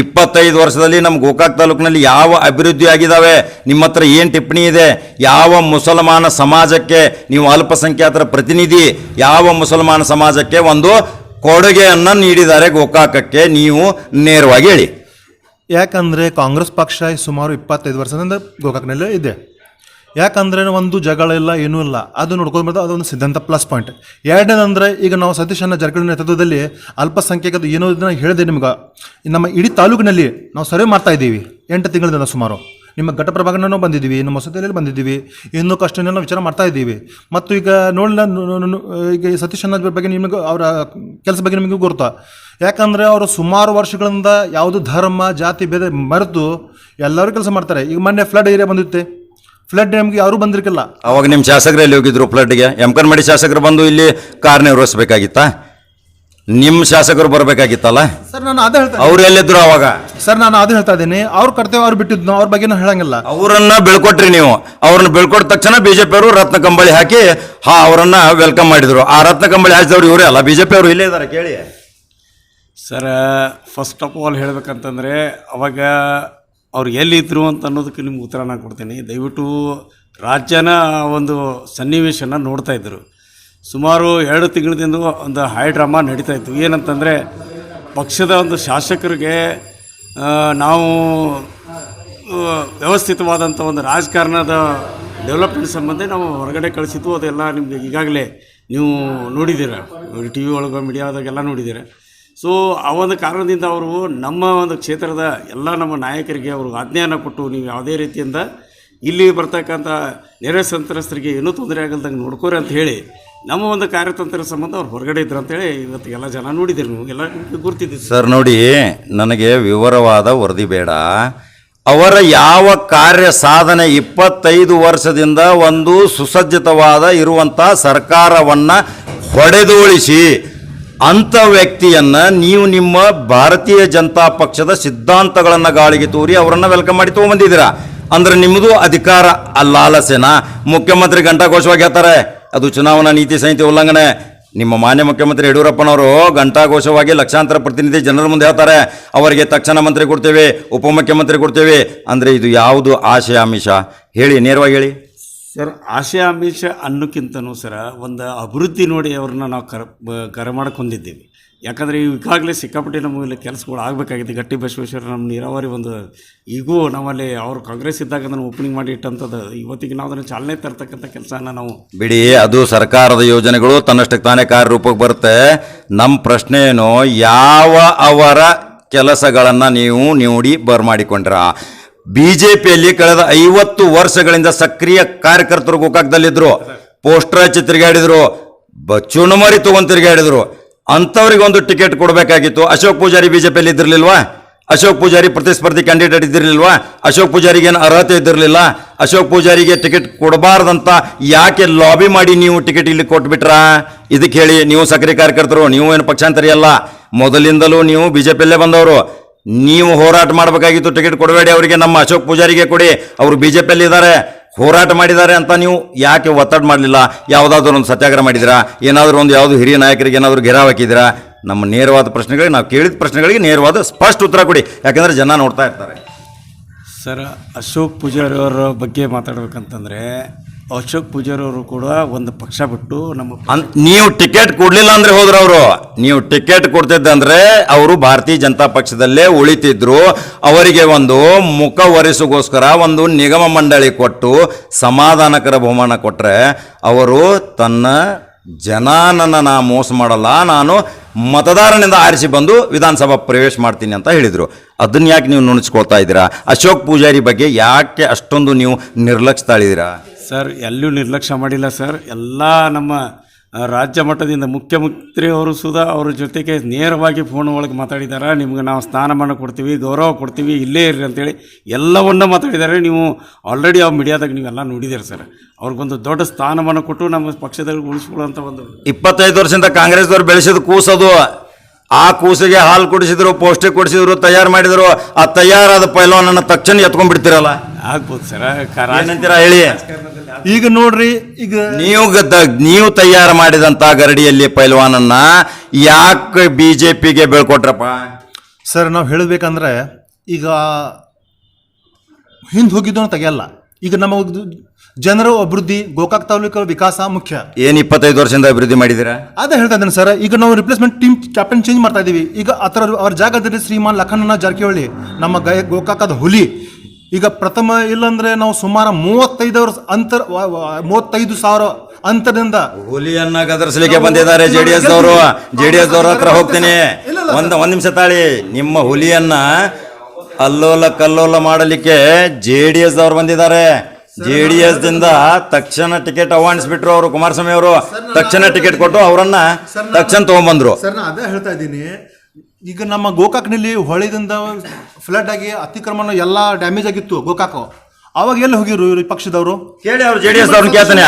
ಇಪ್ಪತ್ತೈದು ವರ್ಷದಲ್ಲಿ ನಮ್ಮ ಗೋಕಾಕ್ ತಾಲೂಕಿನಲ್ಲಿ ಯಾವ ಅಭಿವೃದ್ಧಿ ಆಗಿದಾವೆ? ನಿಮ್ಮ ಹತ್ರ ಏನು ಟಿಪ್ಪಣಿ ಇದೆ? ಯಾವ ಮುಸಲ್ಮಾನ ಸಮಾಜಕ್ಕೆ ನೀವು ಅಲ್ಪಸಂಖ್ಯಾತರ ಪ್ರತಿನಿಧಿ? ಯಾವ ಮುಸಲ್ಮಾನ ಸಮಾಜಕ್ಕೆ ಒಂದು ಕೊಡುಗೆಯನ್ನು ನೀಡಿದ್ದಾರೆ ಗೋಕಾಕಕ್ಕೆ? ನೀವು ನೇರವಾಗಿ ಹೇಳಿ. ಯಾಕಂದರೆ ಕಾಂಗ್ರೆಸ್ ಪಕ್ಷ ಸುಮಾರು ಇಪ್ಪತ್ತೈದು ವರ್ಷದಿಂದ ಗೋಕಾಕ್ನಲ್ಲೇ ಇದೆ. ಯಾಕಂದ್ರೆ ಒಂದು ಜಗಳ ಇಲ್ಲ, ಏನೂ ಇಲ್ಲ. ಅದು ನೋಡ್ಕೊಂಡು ಅದೊಂದು ಸಿದ್ಧಾಂತ ಪ್ಲಸ್ ಪಾಯಿಂಟ್ ಎರಡನೇದಂದ್ರೆ ಈಗ ನಾವು ಸತೀಶನ ಜಾರಕಿಹೊಳಿ ನೇತೃತ್ವದಲ್ಲಿ ಅಲ್ಪಸಂಖ್ಯಾತದ್ದು ಏನೋ ಇದನ್ನ ಹೇಳಿದೆ ನಿಮ್ಗೆ. ನಮ್ಮ ಇಡೀ ತಾಲೂಕಿನಲ್ಲಿ ನಾವು ಸರ್ವೆ ಮಾಡ್ತಾ ಇದ್ದೀವಿ. ಎಂಟು ತಿಂಗಳಿಂದ ಸುಮಾರು. ನಿಮ್ಮ ಘಟಪ್ರಭಾಗನೂ ಬಂದಿದ್ದೀವಿ, ನಮ್ಮ ಹೊಸತಿಯಲ್ಲಿ ಬಂದಿದ್ದೀವಿ. ಇನ್ನೂ ಕಷ್ಟನೆಲ್ಲ ನಾವು ವಿಚಾರ ಮಾಡ್ತಾ ಇದ್ದೀವಿ. ಮತ್ತು ಈಗ ನೋಡಲ ಈಗ ಸತೀಶ್ ಬಗ್ಗೆ ನಿಮಗೆ ಅವರ ಕೆಲಸ ಬಗ್ಗೆ ನಿಮಗೆ ಗೊತ್ತಾ. ಯಾಕಂದರೆ ಅವರು ಸುಮಾರು ವರ್ಷಗಳಿಂದ ಯಾವುದು ಧರ್ಮ, ಜಾತಿ, ಭೇದ ಮರೆತು ಎಲ್ಲರೂ ಕೆಲಸ ಮಾಡ್ತಾರೆ. ಈಗ ಮೊನ್ನೆ ಫ್ಲಡ್ ಏರಿಯಾ ಬಂದಿತ್ತೆ. ಫ್ಲಡ್ ನಮಗೆ ಯಾರು ಬಂದಿರಕಿಲ್ಲ. ಅವಾಗ ನಿಮ್ಮ ಶಾಸಕರು ಎಲ್ಲಿ ಹೋಗಿದ್ರು ಫ್ಲಡ್ಗೆ ಎಮ್ಕನ್ ಮಾಡಿ ಶಾಸಕರು ಬಂದು ಇಲ್ಲಿ ಕಾರ್ಯನಿರ್ವಹಿಸ್ಬೇಕಾಗಿತ್ತಾ ನಿಮ್ಮ ಶಾಸಕರು ಬರಬೇಕಾಗಿತ್ತಲ್ಲ? ಸರ್ ನಾನು ಅದೇ ಹೇಳ್ತಾ ಅವ್ರು ಎಲ್ಲಿದ್ರು ಅವಾಗ? ಸರ್ ನಾನು ಅದೇ ಹೇಳ್ತಾ ಇದ್ದೀನಿ. ಅವ್ರ ಕರ್ತವ್ಯ ಅವ್ರು ಬಿಟ್ಟಿದ್ನು ಅವ್ರ ಬಗ್ಗೆ ನಾವು ಹೇಳಂಗಿಲ್ಲ. ಅವರನ್ನ ಬೆಳ್ಕೊಟ್ರಿ ನೀವು. ಅವ್ರನ್ನ ಬೆಳ್ಕೊಟ್ ತಕ್ಷಣ ಬಿಜೆಪಿ ಅವರು ರತ್ನ ಕಂಬಳಿ ಹಾಕಿ ಹಾ ಅವರನ್ನ ವೆಲ್ಕಮ್ ಮಾಡಿದ್ರು. ಆ ರತ್ನ ಕಂಬಳಿ ಹಾಕಿದವ್ರು ಇವರೇ ಅಲ್ಲ? ಬಿಜೆಪಿ ಅವರು ಇಲ್ಲೇ ಇದ್ದಾರೆ ಕೇಳಿ. ಸರ್ ಫಸ್ಟ್ ಆಫ್ ಆಲ್ ಹೇಳ್ಬೇಕಂತಂದರೆ ಅವಾಗ ಅವ್ರು ಎಲ್ಲಿದ್ದರು ಅಂತ ಅನ್ನೋದಕ್ಕೆ ನಿಮ್ಗೆ ಉತ್ತರ ನಾನು ಕೊಡ್ತೀನಿ. ದಯವಿಟ್ಟು ರಾಜ್ಯನ ಒಂದು ಸನ್ನಿವೇಶನ ನೋಡ್ತಾ ಇದ್ದರು. ಸುಮಾರು ಎರಡು ತಿಂಗಳಿಂದ ಒಂದು ಹೈ ಡ್ರಾಮಾ ನಡೀತಾ ಇತ್ತು. ಏನಂತಂದರೆ, ಪಕ್ಷದ ಒಂದು ಶಾಸಕರಿಗೆ ನಾವು ವ್ಯವಸ್ಥಿತವಾದಂಥ ಒಂದು ರಾಜಕಾರಣದ ಡೆವಲಪ್ಮೆಂಟ್ ಸಂಬಂಧ ನಾವು ಹೊರಗಡೆ ಕಳಿಸಿದ್ದು ಅದೆಲ್ಲ ನಿಮಗೆ ಈಗಾಗಲೇ ನೀವು ನೋಡಿದ್ದೀರ. ಟಿ ವಿ ಒಳಗೆ ಮೀಡಿಯಾದಾಗೆಲ್ಲ ನೋಡಿದ್ದೀರ. ಸೊ ಆ ಒಂದು ಕಾರಣದಿಂದ ಅವರು ನಮ್ಮ ಒಂದು ಕ್ಷೇತ್ರದ ಎಲ್ಲ ನಮ್ಮ ನಾಯಕರಿಗೆ ಅವರು ಆಜ್ಞೆಯನ್ನು ಕೊಟ್ಟು ನೀವು ಯಾವುದೇ ರೀತಿಯಿಂದ ಇಲ್ಲಿ ಬರ್ತಕ್ಕಂಥ ನೆರೆ ಸಂತ್ರಸ್ತರಿಗೆ ಏನೂ ತೊಂದರೆ ಆಗಲ್ದಂಗೆ ನೋಡ್ಕೋರಿ ಅಂತ ಹೇಳಿ ನಮ್ಮ ಒಂದು ಕಾರ್ಯತಂತ್ರ ಸಂಬಂಧ ಅವ್ರು ಹೊರಗಡೆ ಇದ್ರು ಅಂತೇಳಿ ಇವತ್ತು ಎಲ್ಲ ಜನ ನೋಡಿದ್ದೀರಿ ನೀವು, ಎಲ್ಲ ಸರ್, ನೋಡಿ, ನನಗೆ ವಿವರವಾದ ವರದಿ ಬೇಡ. ಅವರ ಯಾವ ಕಾರ್ಯ ಸಾಧನೆ ಇಪ್ಪತ್ತೈದು ವರ್ಷದಿಂದ ಒಂದು ಸುಸಜ್ಜಿತವಾದ ಇರುವಂಥ ಸರ್ಕಾರವನ್ನು ಹೊಡೆದೋಳಿಸಿ ಅಂಥ ವ್ಯಕ್ತಿಯನ್ನ ನೀವು ನಿಮ್ಮ ಭಾರತೀಯ ಜನತಾ ಪಕ್ಷದ ಸಿದ್ಧಾಂತಗಳನ್ನ ಗಾಳಿಗೆ ತೂರಿ ಅವರನ್ನ ವೆಲ್ಕಮ್ ಮಾಡಿ ತಗೊಂಬಂದಿದ್ದೀರಾ. ಅಂದ್ರೆ ನಿಮ್ಮದು ಅಧಿಕಾರ ಅಲ್ಲಾಲಸೆನಾ ಮುಖ್ಯಮಂತ್ರಿ ಘಂಟಾಘೋಷವಾಗಿ ಹೇಳ್ತಾರೆ, ಅದು ಚುನಾವಣಾ ನೀತಿ ಸಂಹಿತೆ ಉಲ್ಲಂಘನೆ. ನಿಮ್ಮ ಮಾನ್ಯ ಮುಖ್ಯಮಂತ್ರಿ ಯಡಿಯೂರಪ್ಪನವರು ಘಂಟಾಘೋಷವಾಗಿ ಲಕ್ಷಾಂತರ ಪ್ರತಿನಿಧಿ ಜನರ ಮುಂದೆ ಹೇಳ್ತಾರೆ, ಅವರಿಗೆ ತಕ್ಷಣ ಮಂತ್ರಿ ಕೊಡ್ತೇವೆ, ಉಪಮುಖ್ಯಮಂತ್ರಿ ಕೊಡ್ತೇವೆ. ಅಂದ್ರೆ ಇದು ಯಾವುದು ಆಶಯ ಆಮಿಷ? ಹೇಳಿ, ನೇರವಾಗಿ ಹೇಳಿ. ಸರ್, ಆಶೆ ಆಮಿಷ ಅನ್ನೋಕ್ಕಿಂತನೂ ಸರ ಒಂದು ಅಭಿವೃದ್ಧಿ ನೋಡಿ ಅವ್ರನ್ನ ನಾವು ಕರ ಕರೆ ಮಾಡ್ಕೊಂಡಿದ್ದೀವಿ. ಯಾಕಂದ್ರೆ ಈಗಾಗಲೇ ಸಿಕ್ಕಾಪಟ್ಟೆ ನಮಗೆ ಕೆಲಸಗಳು ಆಗಬೇಕಾಗಿದೆ ಗಟ್ಟಿ ಬಸವೇಶ್ವರ ನಮ್ಮ ನೀರಾವರಿ ಒಂದು, ಈಗೂ ನಾವಲ್ಲಿ ಅವರು ಕಾಂಗ್ರೆಸ್ ಇದ್ದಾಗ ಅದನ್ನು ಓಪನಿಂಗ್ ಮಾಡಿ ಇಟ್ಟಂಥದ್ದು ಇವತ್ತಿಗೆ ನಾವು ಅದನ್ನು ಚಾಲನೆ ತರ್ತಕ್ಕಂಥ ಕೆಲಸನ ನಾವು ಬಿಡಿ, ಅದು ಸರ್ಕಾರದ ಯೋಜನೆಗಳು ತನ್ನಷ್ಟಕ್ಕೆ ತಾನೇ ಕಾರ್ಯರೂಪಕ್ಕೆ ಬರುತ್ತೆ. ನಮ್ಮ ಪ್ರಶ್ನೆ ಏನು ಯಾವ ಅವರ ಕೆಲಸಗಳನ್ನು ನೀವು ನೋಡಿ ಬರ್ಮಾಡಿಕೊಂಡ್ರ? ಜೆ ಪಿಯಲ್ಲಿ ಕಳೆದ ಐವತ್ತು ವರ್ಷಗಳಿಂದ ಸಕ್ರಿಯ ಕಾರ್ಯಕರ್ತರು ಗೋಕಾಕ್ದಲ್ಲಿದ್ರು. ಪೋಸ್ಟರ್ ಹಚ್ಚಿ ತಿರುಗಾಡಿದ್ರು ಚುಣಮರಿ ತಗೊಂಡು ತಿರುಗಾಡಿದ್ರು ಅಂಥವ್ರಿಗೆ ಒಂದು ಟಿಕೆಟ್ ಕೊಡಬೇಕಾಗಿತ್ತು. ಅಶೋಕ್ ಪೂಜಾರಿ ಬಿಜೆಪಿಯಲ್ಲಿ ಇದ್ದಿರ್ಲಿಲ್ವಾ? ಅಶೋಕ್ ಪೂಜಾರಿ ಪ್ರತಿಸ್ಪರ್ಧಿ ಕ್ಯಾಂಡಿಡೇಟ್ ಇದ್ದಿರಲಿಲ್ವಾ? ಅಶೋಕ್ ಪೂಜಾರಿಗೆ ಏನು ಅರ್ಹತೆ ಇದ್ದಿರಲಿಲ್ಲ? ಅಶೋಕ್ ಪೂಜಾರಿಗೆ ಟಿಕೆಟ್ ಕೊಡಬಾರ್ದಂತ ಯಾಕೆ ಲಾಬಿ ಮಾಡಿ ನೀವು ಟಿಕೆಟ್ ಇಲ್ಲಿ ಕೊಟ್ಬಿಟ್ರಾ? ಇದಕ್ಕೆ ಹೇಳಿ ನೀವು ಸಕ್ರಿಯ ಕಾರ್ಯಕರ್ತರು, ನೀವು ಏನು ಪಕ್ಷಾಂತರಿ ಅಲ್ಲ. ಮೊದಲಿಂದಲೂ ನೀವು ಬಿಜೆಪಿಯಲ್ಲೇ ಬಂದವರು. ನೀವು ಹೋರಾಟ ಮಾಡಬೇಕಾಗಿತ್ತು ಟಿಕೆಟ್ ಕೊಡಬೇಡಿ ಅವರಿಗೆ. ನಮ್ಮ ಅಶೋಕ್ ಪೂಜಾರಿಗೆ ಕೊಡಿ. ಅವರು ಬಿ ಜೆ ಪಿಯಲ್ಲಿ ಇದ್ದಾರೆ ಹೋರಾಟ ಮಾಡಿದ್ದಾರೆ ಅಂತ ನೀವು ಯಾಕೆ ಒತ್ತಡ ಮಾಡಲಿಲ್ಲ? ಯಾವುದಾದ್ರೂ ಒಂದು ಸತ್ಯಾಗ್ರಹ ಮಾಡಿದಿರಾ ಏನಾದರೂ ಒಂದು ಯಾವುದು ಹಿರಿಯ ನಾಯಕರಿಗೆ ಏನಾದರೂ ಘೆರಾವ್ ಹಾಕಿದ್ದೀರಾ? ನಮ್ಮ ನೇರವಾದ ಪ್ರಶ್ನೆಗಳಿಗೆ, ನಾವು ಕೇಳಿದ ಪ್ರಶ್ನೆಗಳಿಗೆ ನೇರವಾದ ಸ್ಪಷ್ಟ ಉತ್ತರ ಕೊಡಿ. ಯಾಕಂದ್ರೆ ಜನ ನೋಡ್ತಾ ಇರ್ತಾರೆ. ಸರ್, ಅಶೋಕ್ ಪೂಜಾರಿ ಅವರ ಬಗ್ಗೆ ಮಾತಾಡ್ಬೇಕಂತಂದರೆ ಅಶೋಕ್ ಪೂಜಾರಿ ಅವರು ಕೂಡ ಒಂದು ಪಕ್ಷ ಬಿಟ್ಟು ನಮ್ಮ ನೀವು ಟಿಕೆಟ್ ಕೊಡ್ಲಿಲ್ಲ ಅಂದ್ರೆ ಹೋದ್ರು ಅವರು. ನೀವು ಟಿಕೆಟ್ ಕೊಡ್ತಿದ್ದಂದ್ರೆ ಅವರು ಭಾರತೀಯ ಜನತಾ ಪಕ್ಷದಲ್ಲೇ ಉಳಿತಿದ್ರು. ಅವರಿಗೆ ಒಂದು ಮುಖ ಒರೆಸುಗೋಸ್ಕರ ಒಂದು ನಿಗಮ ಮಂಡಳಿ ಕೊಟ್ಟು ಸಮಾಧಾನಕರ ಬಹುಮಾನ ಕೊಟ್ರೆ ಅವರು ತನ್ನ ಜನಾನನ್ನ ನಾ ಮೋಸ ಮಾಡಲ್ಲ, ನಾನು ಮತದಾರನಿಂದ ಆರಿಸಿ ಬಂದು ವಿಧಾನಸಭಾ ಪ್ರವೇಶ ಮಾಡ್ತೀನಿ ಅಂತ ಹೇಳಿದರು. ಅದನ್ನ ಯಾಕೆ ನೀವು ನುಣಿಸ್ಕೊಳ್ತಾ ಇದ್ದೀರಾ? ಅಶೋಕ್ ಪೂಜಾರಿ ಬಗ್ಗೆ ಯಾಕೆ ಅಷ್ಟೊಂದು ನೀವು ನಿರ್ಲಕ್ಷ್ಯ ತಾಳಿದ್ದೀರಾ ಸರ್, ಎಲ್ಲೂ ನಿರ್ಲಕ್ಷ್ಯ ಮಾಡಿಲ್ಲ ಸರ್. ಎಲ್ಲ ನಮ್ಮ ರಾಜ್ಯ ಮಟ್ಟದಿಂದ ಮುಖ್ಯಮಂತ್ರಿ ಅವರು ಸುಧಾ ಅವ್ರ ಜೊತೆಗೆ ನೇರವಾಗಿ ಫೋನ್ ಒಳಗೆ ಮಾತಾಡಿದ್ದಾರೆ ನಿಮ್ಗೆ ನಾವು ಸ್ಥಾನಮಾನ ಕೊಡ್ತೀವಿ, ಗೌರವ ಕೊಡ್ತೀವಿ, ಇಲ್ಲೇ ಇರ್ರಿ ಅಂತೇಳಿ ಎಲ್ಲವನ್ನು ಮಾತಾಡಿದ್ದಾರೆ ನೀವು ಆಲ್ರೆಡಿ ಆ ಮೀಡಿಯಾದಾಗ ನೀವೆಲ್ಲ ನೋಡಿದ್ದೀರಿ ಸರ್. ಅವ್ರಿಗೊಂದು ದೊಡ್ಡ ಸ್ಥಾನಮಾನ ಕೊಟ್ಟು ನಮ್ಮ ಪಕ್ಷದಲ್ಲಿ ಉಳಿಸ್ಕೊಳ್ಳೋಂಥ ಒಂದು ಇಪ್ಪತ್ತೈದು ವರ್ಷದಿಂದ ಕಾಂಗ್ರೆಸ್ದವ್ರು ಬೆಳೆಸಿದ ಕೂಸದು ಆ ಕೂಸಿಗೆ ಹಾಲು ಕುಡಿಸಿದ್ರು ಪೌಷ್ಟಿಕ ಕುಡಿಸಿದ್ರು ತಯಾರು ಮಾಡಿದ್ರು ಆ ತಯಾರಾದ ಪೈಲವನನ್ನು ತಕ್ಷಣ ಎತ್ಕೊಂಡ್ಬಿಡ್ತೀರಲ್ಲ? ಆಗ್ಬೋದು ಸರ್ ಏನಂತೀರ ಏನಂತೀರಾ ಹೇಳಿ? ಈಗ ನೋಡ್ರಿ ಈಗ ನೀವು ಗದ್ದ ನೀವು ತಯಾರು ಮಾಡಿದಂತ ಗರಡಿಯಲ್ಲಿ ಪೈಲ್ವಾನನ್ನ ಯಾಕೆ ಬಿಜೆಪಿಗೆ ಬೆಳ್ಕೊಟ್ರಪ್ಪ? ಸರ್ ನಾವು ಹೇಳಬೇಕಂದ್ರೆ ಈಗ ಹಿಂದೆ ಹೋಗಿದ್ದು ತೆಗೆಯಲ್ಲ. ಈಗ ನಮ್ಮ ಒಂದು ಜನರ ಅಭಿವೃದ್ಧಿ ಗೋಕಾಕ್ ತಾಲೂಕು ವಿಕಾಸ ಮುಖ್ಯ. ಏನ್ ಇಪ್ಪತ್ತೈದು ವರ್ಷದಿಂದ ಅಭಿವೃದ್ಧಿ ಮಾಡಿದಿರಾ ಅದೇ ಹೇಳ್ತಾ ಇದ್ದೇನೆ ಸರ್ ಈಗ ನಾವು ರಿಪ್ಲೇಸ್ಮೆಂಟ್ ಟೀಮ್ ಕ್ಯಾಪ್ಟನ್ ಚೇಂಜ್ ಮಾಡ್ತಾ ಇದೀವಿ ಈಗ ಆ ಥರ ಅವ್ರ ಜಾಗದಲ್ಲಿ ಶ್ರೀಮಾನ್ ಲಖನನ್ನ ಜಾರಕಿಹೊಳಿ ನಮ್ಮ ಗಯ ಗೋಕಾಕದ ಹುಲಿ. ಈಗ ಪ್ರಥಮ ಇಲ್ಲಂದ್ರೆ ನಾವು ಸುಮಾರು ಮೂವತ್ತೈದು ವರ್ಷ ಅಂತರ ವ- ವ- ಮೂವತ್ತೈದು ಸಾವಿರ ಅಂತರದಿಂದ ಹುಲಿಯನ್ನ ಗದರ್ಸ್ಲಿಕ್ಕೆ ಬಂದಿದ್ದಾರೆ ಜೆ ಡಿ ಎಸ್ ಅವರು ಜೆ ಡಿ ಎಸ್ ಅವ್ರ ಹತ್ರ ಹೋಗ್ತೀನಿ. ಒಂದ್ ಒಂದ್ ನಿಮಿಷ ತಾಳಿ. ನಿಮ್ಮ ಹುಲಿಯನ್ನ ಅಲ್ಲೋಲ ಕಲ್ಲೋಲ ಮಾಡಲಿಕ್ಕೆ ಜೆ ಡಿ ಎಸ್ ಅವ್ರು ಬಂದಿದ್ದಾರೆ. ಜೆ ಡಿ ಎಸ್ ದಿಂದ ತಕ್ಷಣ ಟಿಕೆಟ್ ಆಹ್ವಾನಿಸ್ಬಿಟ್ರು ಅವರು ಕುಮಾರಸ್ವಾಮಿ ಅವರು ತಕ್ಷಣ ಟಿಕೆಟ್ ಕೊಟ್ಟು ಅವರನ್ನ ತಕ್ಷಣ ತಗೊಂಡ್ಬಂದ್ರು ಸರ್ ನಾ ಅದೇ ಹೇಳ್ತಾ ಇದ್ದೀನಿ. ಈಗ ನಮ್ಮ ಗೋಕಾಕ್ನಲ್ಲಿ ಹೊಳೆದಿಂದ ಫ್ಲಡ್ ಆಗಿ ಅತಿಕ್ರಮಣ ಎಲ್ಲ ಡ್ಯಾಮೇಜ್ ಆಗಿತ್ತು ಗೋಕಾಕ್. ಅವಾಗ ಎಲ್ಲಿ ಹೋಗಿರು ಇವ್ರು ಈ ಪಕ್ಷದವರು? ಕೇಳಿ ಅವ್ರು ಜೆ ಡಿ ಎಸ್ ಅವ್ರನ್ನ ಕೇಳ್ತಾನೆ.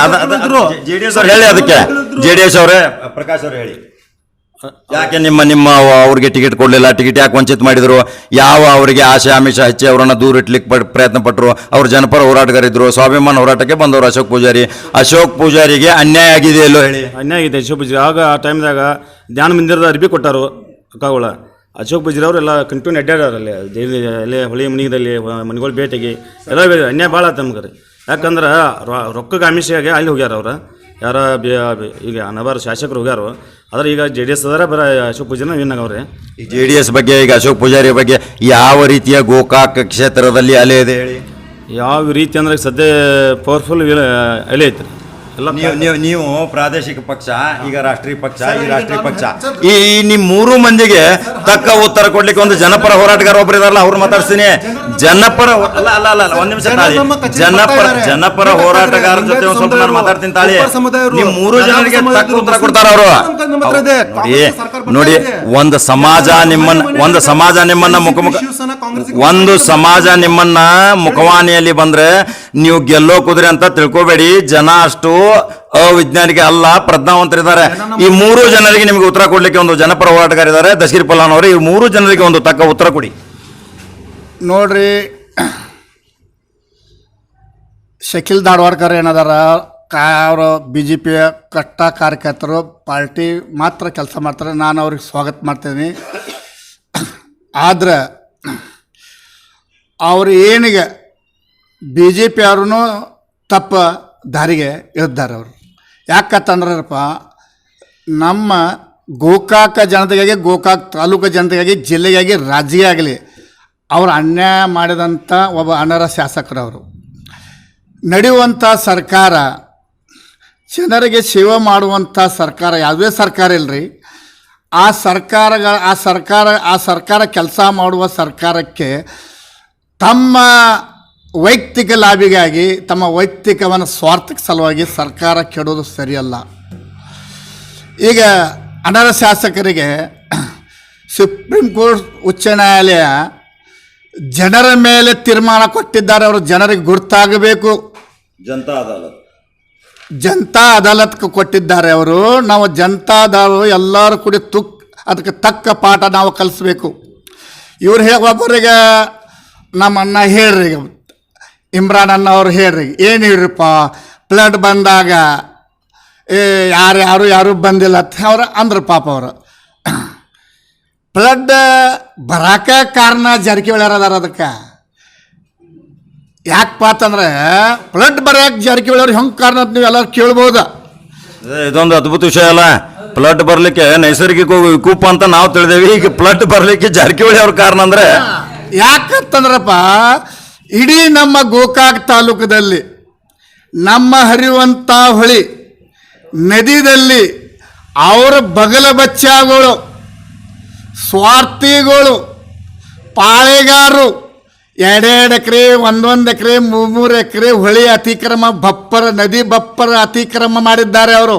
ಜೆ ಡಿ ಎಸ್ ಅವ್ರು ಹೇಳಿ ಅದಕ್ಕೆ. ಜೆ ಡಿ ಎಸ್ ಅವರೇ ಪ್ರಕಾಶ್ ಅವ್ರು ಹೇಳಿ. ಯಾಕೆ ನಿಮ್ಮ ನಿಮ್ಮ ಅವ್ರಿಗೆ ಟಿಕೆಟ್ ಕೊಡಲಿಲ್ಲ? ಟಿಕೆಟ್ ಯಾಕೆ ವಂಚಿತ ಮಾಡಿದ್ರು? ಯಾವ ಅವರಿಗೆ ಆಶೆ ಆಮಿಷ ಹಚ್ಚಿ ಅವರನ್ನ ದೂರ ಇಟ್ಲಿಕ್ಕೆ ಪ್ರಯತ್ನ ಪಟ್ಟರು ಅವ್ರ ಜನಪರ ಹೋರಾಟಗಾರಿದ್ರು. ಸ್ವಾಭಿಮಾನ ಹೋರಾಟಕ್ಕೆ ಬಂದವರು ಅಶೋಕ್ ಪೂಜಾರಿ. ಅಶೋಕ್ ಪೂಜಾರಿಗೆ ಅನ್ಯಾಯ ಆಗಿದೆ ಎಲ್ಲೋ ಹೇಳಿ. ಅನ್ಯಾಯ ಆಗಿದೆ ಅಶೋಕ್ ಪೂಜಾರಿ. ಆಗ ಆ ಟೈಮ್ದಾಗ ಧ್ಯಾನ ಮಂದಿರದ ಅರ್ಬಿ ಕೊಟ್ಟರು ಅಕ್ಕಗಳ ಅಶೋಕ್ ಪೂಜಾರಿ ಅವರೆಲ್ಲ ಕಂಟಿನ್ಯೂ ಅಡ್ಡಾಡ್ಯಾರ ಅಲ್ಲಿ ಅಲ್ಲಿ ಹೊಳಿ ಮನಿದಲ್ಲಿ ಮನೆಗಳು ಭೇಟಿಗೆ. ಎಲ್ಲ ಅನ್ಯಾಯ ಭಾಳ ಆಯ್ತು ನಮ್ಗೆ ರೀ ಯಾಕಂದ್ರೆ ರೊಕ್ಕಕ್ಕೆ ಆಮಿಷಿಯಾಗಿ ಅಲ್ಲಿ ಹೋಗ್ಯಾರ ಅವ್ರು. ಯಾರ ಬಿ- ಈಗ ಹಲವಾರು ಶಾಸಕರು ಹೋಗ್ಯಾರು. ಆದ್ರೆ ಈಗ ಜೆ ಡಿ ಎಸ್ ಅದರ ಬರ ಅಶೋಕ್ ಪೂಜಾರಿ ವಿನ್ ಆಗವ್ರಿ ಈ ಜೆ ಡಿ ಎಸ್ ಬಗ್ಗೆ ಈಗ ಅಶೋಕ್ ಪೂಜಾರಿ ಬಗ್ಗೆ ಯಾವ ರೀತಿಯ ಗೋಕಾಕ್ ಕ್ಷೇತ್ರದಲ್ಲಿ ಅಲೆ ಇದೆ ಹೇಳಿ? ಯಾವ ರೀತಿ ಅಂದ್ರೆ ಸದ್ಯ ಪವರ್ಫುಲ್ ಅಲೆ ಐತ್ರಿ. ನೀವು ನೀವು ನೀವು ಪ್ರಾದೇಶಿಕ ಪಕ್ಷ ಈಗ ರಾಷ್ಟ್ರೀಯ ಪಕ್ಷ ಈ ರಾಷ್ಟ್ರೀಯ ಪಕ್ಷ. ಈ ನಿಮ್ಮ ನಿಮ್ ಮೂರು ಮಂದಿಗೆ ತಕ್ಕ ಉತ್ತರ ಕೊಡ್ಲಿಕ್ಕೆ ಒಂದು ಜನಪರ ಹೋರಾಟಗಾರ ಒಬ್ರು ಇದಾರಲ್ಲ ಅವ್ರು ಮಾತಾಡ್ತೀನಿ ಜನಪರ ಅಲ್ಲ ಅಲ್ಲ ಅಲ್ಲ ಒಂದ್ ನಿಮಿಷ ತಾಳಿ. ಜನಪರ ಜನಪರ ಹೋರಾಟಗಾರ ಹೋರಾಟಗಾರರ ಜೊತೆ ಒಂದ್ ಸ್ವಲ್ಪ ನಾನು ಮಾತಾಡ್ತೀನಿ ತಾಳಿ. ನಿಮ್ಮ ನಿಮ್ ಮೂರು ಜನರಿಗೆ ತಕ್ಕ ಉತ್ತರ ಕೊಡ್ತಾರ ಅವರು. ನೋಡಿ ನೋಡಿ. ಒಂದು ಸಮಾಜ ನಿಮ್ಮನ್ನ ಒಂದು ಸಮಾಜ ನಿಮ್ಮನ್ನ ಮುಖಮುಖ ಮುಖ ಒಂದು ಸಮಾಜ ನಿಮ್ಮನ್ನ ಮುಖವಾಣಿಯಲ್ಲಿ ಬಂದ್ರೆ ನೀವು ಗೆಲ್ಲೋ ಕುದುರೆ ಅಂತ ತಿಳ್ಕೊಬೇಡಿ. ಜನ ಅಷ್ಟು ಅವಿಜ್ಞಾನಿಕ ಅಲ್ಲ, ಪ್ರಜ್ಞಾವಂತರಿದ್ದಾರೆ. ಈ ಮೂರು ಜನರಿಗೆ ನಿಮಗೆ ಉತ್ತರ ಕೊಡ್ಲಿಕ್ಕೆ ಒಂದು ಜನಪರ ಹೋರಾಟಗಾರಿದ್ದಾರೆ. ದಶಗಿರಿ ಪಲ್ಲಾನ್ ಅವರು, ಈ ಮೂರು ಜನರಿಗೆ ಒಂದು ತಕ್ಕ ಉತ್ತರ ಕೊಡಿ. ನೋಡ್ರಿ, ಶಕಿಲ್ ದಾಡ್ವಾಡ್ಕರ್ ಏನದಾರ ಅವರು ಬಿ ಜೆ ಪಿಯ ಕಟ್ಟ ಕಾರ್ಯಕರ್ತರು, ಪಾರ್ಟಿ ಮಾತ್ರ ಕೆಲಸ ಮಾಡ್ತಾರೆ. ನಾನು ಅವ್ರಿಗೆ ಸ್ವಾಗತ ಮಾಡ್ತೀನಿ. ಆದ್ರೆ, ಅವ್ರು ಏನಿಗೆ ಬಿ ಜೆ ಪಿ ಅವ್ರೂ ತಪ್ಪ ದಾರಿಗೆ ಇಳಿದ್ದಾರೆ ಅವರು. ಯಾಕತ್ತಂದ್ರಪ್ಪ ನಮ್ಮ ಗೋಕಾಕ ಜನತೆಗಾಗಿ, ಗೋಕಾಕ್ ತಾಲೂಕು ಜನತೆಗಾಗಿ, ಜಿಲ್ಲೆಗಾಗಿ ರಾಜ್ಯ ಆಗಲಿ, ಅವರು ಅನ್ಯಾಯ ಮಾಡಿದಂಥ ಒಬ್ಬ ಅನರ ಶಾಸಕರವರು ನಡೆಯುವಂಥ ಸರ್ಕಾರ, ಜನರಿಗೆ ಸೇವೆ ಮಾಡುವಂಥ ಸರ್ಕಾರ, ಯಾವುದೇ ಸರ್ಕಾರ ಇಲ್ಲರಿ ಆ ಸರ್ಕಾರಗಳ ಆ ಸರ್ಕಾರ ಆ ಸರ್ಕಾರ ಕೆಲಸ ಮಾಡುವ ಸರ್ಕಾರಕ್ಕೆ ತಮ್ಮ ವೈಯಕ್ತಿಕ ಲಾಭಿಗಾಗಿ ತಮ್ಮ ವೈಯಕ್ತಿಕವನ್ನು ಸ್ವಾರ್ಥಕ್ಕೆ ಸಲುವಾಗಿ ಸರ್ಕಾರ ಕೆಡೋದು ಸರಿಯಲ್ಲ. ಈಗ ಅನರ್ಹ ಶಾಸಕರಿಗೆ ಸುಪ್ರೀಂ ಕೋರ್ಟ್ ಉಚ್ಚ ನ್ಯಾಯಾಲಯ ಜನರ ಮೇಲೆ ತೀರ್ಮಾನ ಕೊಟ್ಟಿದ್ದಾರೆ. ಅವರು ಜನರಿಗೆ ಗುರ್ತಾಗಬೇಕು. ಜನತಾ ಅದಾಲತ್. ಜನತಾ ಅದಾಲತ್ಗೆ ಕೊಟ್ಟಿದ್ದಾರೆ ಅವರು. ನಾವು ಜನತಾದವರು ಎಲ್ಲರೂ ಕೂಡ ತುಕ್ ಅದಕ್ಕೆ ತಕ್ಕ ಪಾಠ ನಾವು ಕಲಿಸ್ಬೇಕು. ಇವ್ರು ಹೇ ಒಬ್ಬರಿಗೆ ನಮ್ಮ ಅಣ್ಣ ಹೇಳ್ರಿ ಇಮ್ರಾನ್ ಅನ್ನ ಅವ್ರು ಹೇಳ್ರಿ ಏನು ಹೇಳ್ರಿಪ್ಪ ಫ್ಲಡ್ ಬಂದಾಗ ಏ ಯಾರು ಯಾರು ಯಾರು ಬಂದಿಲ್ಲ ಅಂತ ಅವ್ರು ಅಂದ್ರು ಪಾಪ ಅವರು. ಫ್ಲಡ್ ಬರಾಕ ಕಾರಣ ಜಾರಕಿಹೊಳಿ ಅದಾರ ಅದಕ್ಕೆ. ಯಾಕಪ್ಪ ಅಂತಂದ್ರೆ ಫ್ಲಡ್ ಬರಕ್ಕೆ ಜಾರಕಿಹೊಳಿ ಅವ್ರು ಹೆಂಗೆ ಕಾರಣ ಅಂತ ನೀವು ಎಲ್ಲರೂ ಕೇಳ್ಬೋದು ಇದೊಂದು ಅದ್ಭುತ ವಿಷಯ ಅಲ್ಲ. ಫ್ಲಡ್ ಬರ್ಲಿಕ್ಕೆ ನೈಸರ್ಗಿಕ ವಿಕೂಪ ಅಂತ ನಾವು ತಿಳಿದೇವಿ. ಈಗ ಫ್ಲಡ್ ಬರ್ಲಿಕ್ಕೆ ಜಾರಕಿಹೊಳಿ ಅವ್ರ ಕಾರಣ ಅಂದ್ರೆ ಯಾಕಂತಂದ್ರಪ್ಪ ಇಡೀ ನಮ್ಮ ಗೋಕಾಕ್ ತಾಲೂಕದಲ್ಲಿ, ನಮ್ಮ ಹರಿಯುವಂಥ ಹೊಳಿ ನದಿದಲ್ಲಿ ಅವರ ಬಗಲ ಬಚ್ಚಾಗಳು, ಸ್ವಾರ್ಥಿಗಳು, ಪಾಳೆಗಾರರು, ಎರಡೆರಡು ಎಕರೆ, ಒಂದೊಂದು ಎಕರೆ, ಮೂರು ಎಕರೆ ಹೊಳಿ ಅತಿಕ್ರಮ, ಬಪ್ಪರ, ನದಿ ಬಪ್ಪರ ಅತಿಕ್ರಮ ಮಾಡಿದ್ದಾರೆ ಅವರು.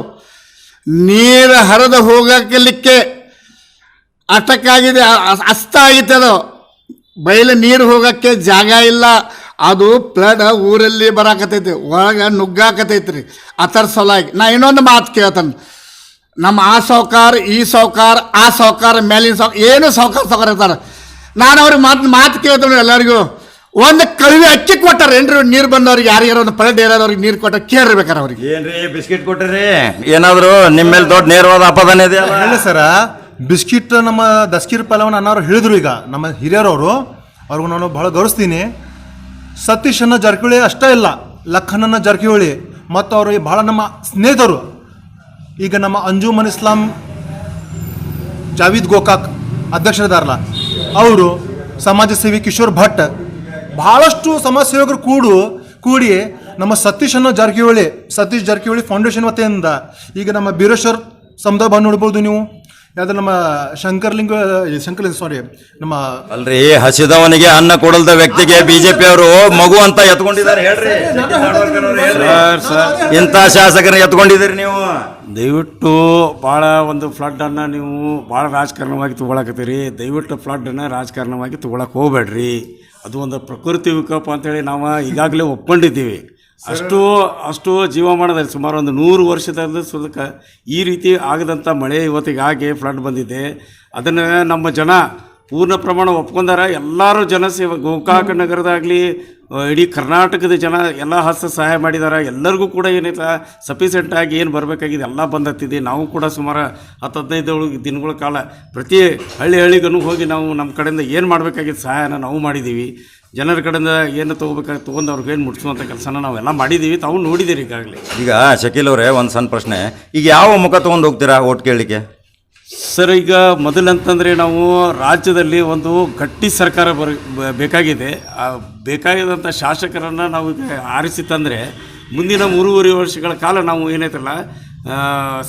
ನೀರು ಹರಿದು ಹೋಗಲಿಕ್ಕೆ ಅಟಕಾಗಿದೆ ಅಸ್ತ ಆಗೈತೆ ಅದು. ಬಯಲು ನೀರು ಹೋಗೋಕ್ಕೆ ಜಾಗ ಇಲ್ಲ. ಅದು ಪ್ಲಡ್ ಊರಲ್ಲಿ ಬರಾಕತೈತಿ ಒಳಗೆ ನುಗ್ಗಾಕತೈತಿ ರೀ ಅದರ ಸಲುವಾಗಿ ನಾ ಇನ್ನೊಂದು ಮಾತು ಕೇಳ್ತಾನೆ. ನಮ್ಮ ಆ ಸಾವ್ಕಾರ ಈ ಸಾವ್ಕಾರ ಆ ಸಾವ್ಕಾರ ಮೇಲಿನ ಸಾವ್ ಏನು ಸಾವ್ಕಾರ ಸಾವ್ಕಾರ ಇರ್ತಾರೆ ನಾನು ಅವ್ರಿಗೆ ಮಾತು ಮಾತು ಕೇಳ್ತೇನೆ ಎಲ್ಲರಿಗೂ. ಒಂದು ಕಳುವೆ ಅಕ್ಕಿ ಕೊಟ್ಟಾರ ಏನ್ರಿ ನೀರು ಬಂದವ್ರಿಗೆ? ಯಾರಿಗಾರ ಒಂದು ಪಳಡ್ ಏರಾದವ್ರಿಗೆ ನೀರು ಕೊಟ್ಟ ಕೇಳಿರ್ಬೇಕಾರೆ ಅವ್ರಿಗೆ. ಏನ್ರಿ ಬಿಸ್ಕಿಟ್ ಕೊಟ್ಟಿರಿ? ಏನಾದರೂ ನಿಮ್ಮ ಮೇಲೆ ದೊಡ್ಡ ನೇರವಾದ ಅಪದಾನ ಇದೆಯಲ್ಲ? ಹೇಳಿ ಸರ. ಬಿಸ್ಕಿಟ್ ನಮ್ಮ ದಸ್ಕಿರ್ ಪಲವನ್ ಅನ್ನೋರು ಹೇಳಿದ್ರು ಈಗ, ನಮ್ಮ ಹಿರಿಯರವರು. ಅವ್ರಿಗೂ ನಾನು ಭಾಳ ಗೌರವಿಸ್ತೀನಿ. ಸತೀಶನ್ನ ಜಾರಕಿಹೊಳಿ ಅಷ್ಟೇ ಇಲ್ಲ ಲಖನನ್ನ ಜಾರಕಿಹೊಳಿ ಮತ್ತು ಅವರು ಭಾಳ ನಮ್ಮ ಸ್ನೇಹಿತರು. ಈಗ ನಮ್ಮ ಅಂಜುಮನ್ ಇಸ್ಲಾಂ ಜಾವೀದ್ ಗೋಕಾಕ್ ಅಧ್ಯಕ್ಷರಿದಾರಲ್ಲ, ಅವರು ಸಮಾಜ ಸೇವಿ ಕಿಶೋರ್ ಭಟ್. ಭಾಳಷ್ಟು ಸಮಾಜ ಸೇವಕರು ಕೂಡು, ಕೂಡಿ ನಮ್ಮ ಸತೀಶ್ ಅನ್ನೋ ಜಾರಕಿಹೊಳಿ, ಸತೀಶ್ ಜಾರಕಿಹೊಳಿ ಫೌಂಡೇಶನ್ ವತಿಯಿಂದ ಈಗ ನಮ್ಮ ಬೀರೇಶ್ವರ್ ಸಮುದಾಯ ಬಂದು ನೋಡ್ಬೋದು ನೀವು. ಯಾವ್ದು ನಮ್ಮ ಶಂಕರ್ಲಿಂಗ ಶಂಕರ್ಲಿಂಗ ಸಾರಿ ನಮ್ಮ ಅಲ್ರಿ ಹಸಿದವನಿಗೆ ಅನ್ನ ಕೊಡಲ್ದ ವ್ಯಕ್ತಿಗೆ ಬಿಜೆಪಿ ಅವರು ಮಗು ಅಂತ ಎತ್ಕೊಂಡಿದ್ದಾರೆ ಹೇಳ್ರಿ. ಇಂತ ಶಾಸಕರ ಇಂಥ ಶಾಸಕರನ್ನ ಎತ್ಕೊಂಡಿದ್ದೀರಿ ನೀವು? ದಯವಿಟ್ಟು ಭಾಳ ಒಂದು ಫ್ಲಡ್ಡನ್ನು ನೀವು ಭಾಳ ರಾಜಕಾರಣವಾಗಿ ತಗೊಳಕತ್ತೀರಿ. ದಯವಿಟ್ಟು ಫ್ಲಡ್ಡನ್ನು ರಾಜಕಾರಣವಾಗಿ ತಗೊಳಕ್ ಹೋಗ್ಬೇಡ್ರಿ. ಅದು ಒಂದು ಪ್ರಕೃತಿ ವಿಕೋಪ ಅಂತೇಳಿ ನಾವು ಈಗಾಗಲೇ ಒಪ್ಕೊಂಡಿದ್ದೀವಿ. ಅಷ್ಟು ಅಷ್ಟು ಜೀವಮಾನದಲ್ಲಿ ಸುಮಾರು ಒಂದು ನೂರು ವರ್ಷದ ಸುಲಕ ಈ ರೀತಿ ಆಗದಂಥ ಮಳೆ ಇವತ್ತಿಗಾಗಿ ಫ್ಲಡ್ ಬಂದಿದೆ. ಅದನ್ನು ನಮ್ಮ ಜನ ಪೂರ್ಣ ಪ್ರಮಾಣ ಒಪ್ಕೊಂಡಾರ ಎಲ್ಲರೂ ಜನ ಸೇವ, ಗೋಕಾಕ ನಗರದಾಗಲಿ, ಇಡೀ ಕರ್ನಾಟಕದ ಜನ ಎಲ್ಲ ಹಸ್ತ ಸಹಾಯ ಮಾಡಿದ್ದಾರೆ ಎಲ್ಲರಿಗೂ ಕೂಡ ಏನಿಲ್ಲ ಸಫಿಸೆಂಟ್ ಆಗಿ ಏನು ಬರಬೇಕಾಗಿದೆ ಎಲ್ಲ ಬಂದತ್ತಿದೆ. ನಾವು ಕೂಡ ಸುಮಾರು ಹತ್ತು ಹದಿನೈದು ದಿನಗಳ ಕಾಲ ಪ್ರತಿ ಹಳ್ಳಿ ಹಳ್ಳಿಗೂ ಹೋಗಿ ನಾವು ನಮ್ಮ ಕಡೆಯಿಂದ ಏನು ಮಾಡಬೇಕಾಗಿದೆ ಸಹಾಯನ ನಾವು ಮಾಡಿದ್ದೀವಿ ಜನರ ಕಡೆಯಿಂದ ಏನು ತೊಗೋಬೇಕಾಗಿ ತೊಗೊಂಡು ಅವ್ರಿಗೆ ಏನು ಮುಟ್ಸುವಂಥ ಕೆಲಸನ ನಾವೆಲ್ಲ ಮಾಡಿದ್ದೀವಿ ತಾವು ನೋಡಿದ್ದೀರಿ ಈಗಾಗಲೇ. ಈಗ ಶಕೀಲ್ ಅವರೇ ಒಂದು ಸಣ್ಣ ಪ್ರಶ್ನೆ. ಈಗ ಯಾವ ಮುಖ ತೊಗೊಂಡು ಹೋಗ್ತೀರಾ ಓಟ್ ಕೇಳಲಿಕ್ಕೆ? ಸರ್ ಈಗ ಮೊದಲಂತಂದರೆ ನಾವು ರಾಜ್ಯದಲ್ಲಿ ಒಂದು ಗಟ್ಟಿ ಸರ್ಕಾರ ಬರ ಬೇಕಾಗಿದೆ. ಆ ಬೇಕಾಗಿದಂಥ ಶಾಸಕರನ್ನು ನಾವು ಈಗ ಆರಿಸಿ ತಂದರೆ ಮುಂದಿನ ಮೂರುವರೆ ವರ್ಷಗಳ ಕಾಲ ನಾವು ಏನೈತಲ್ಲ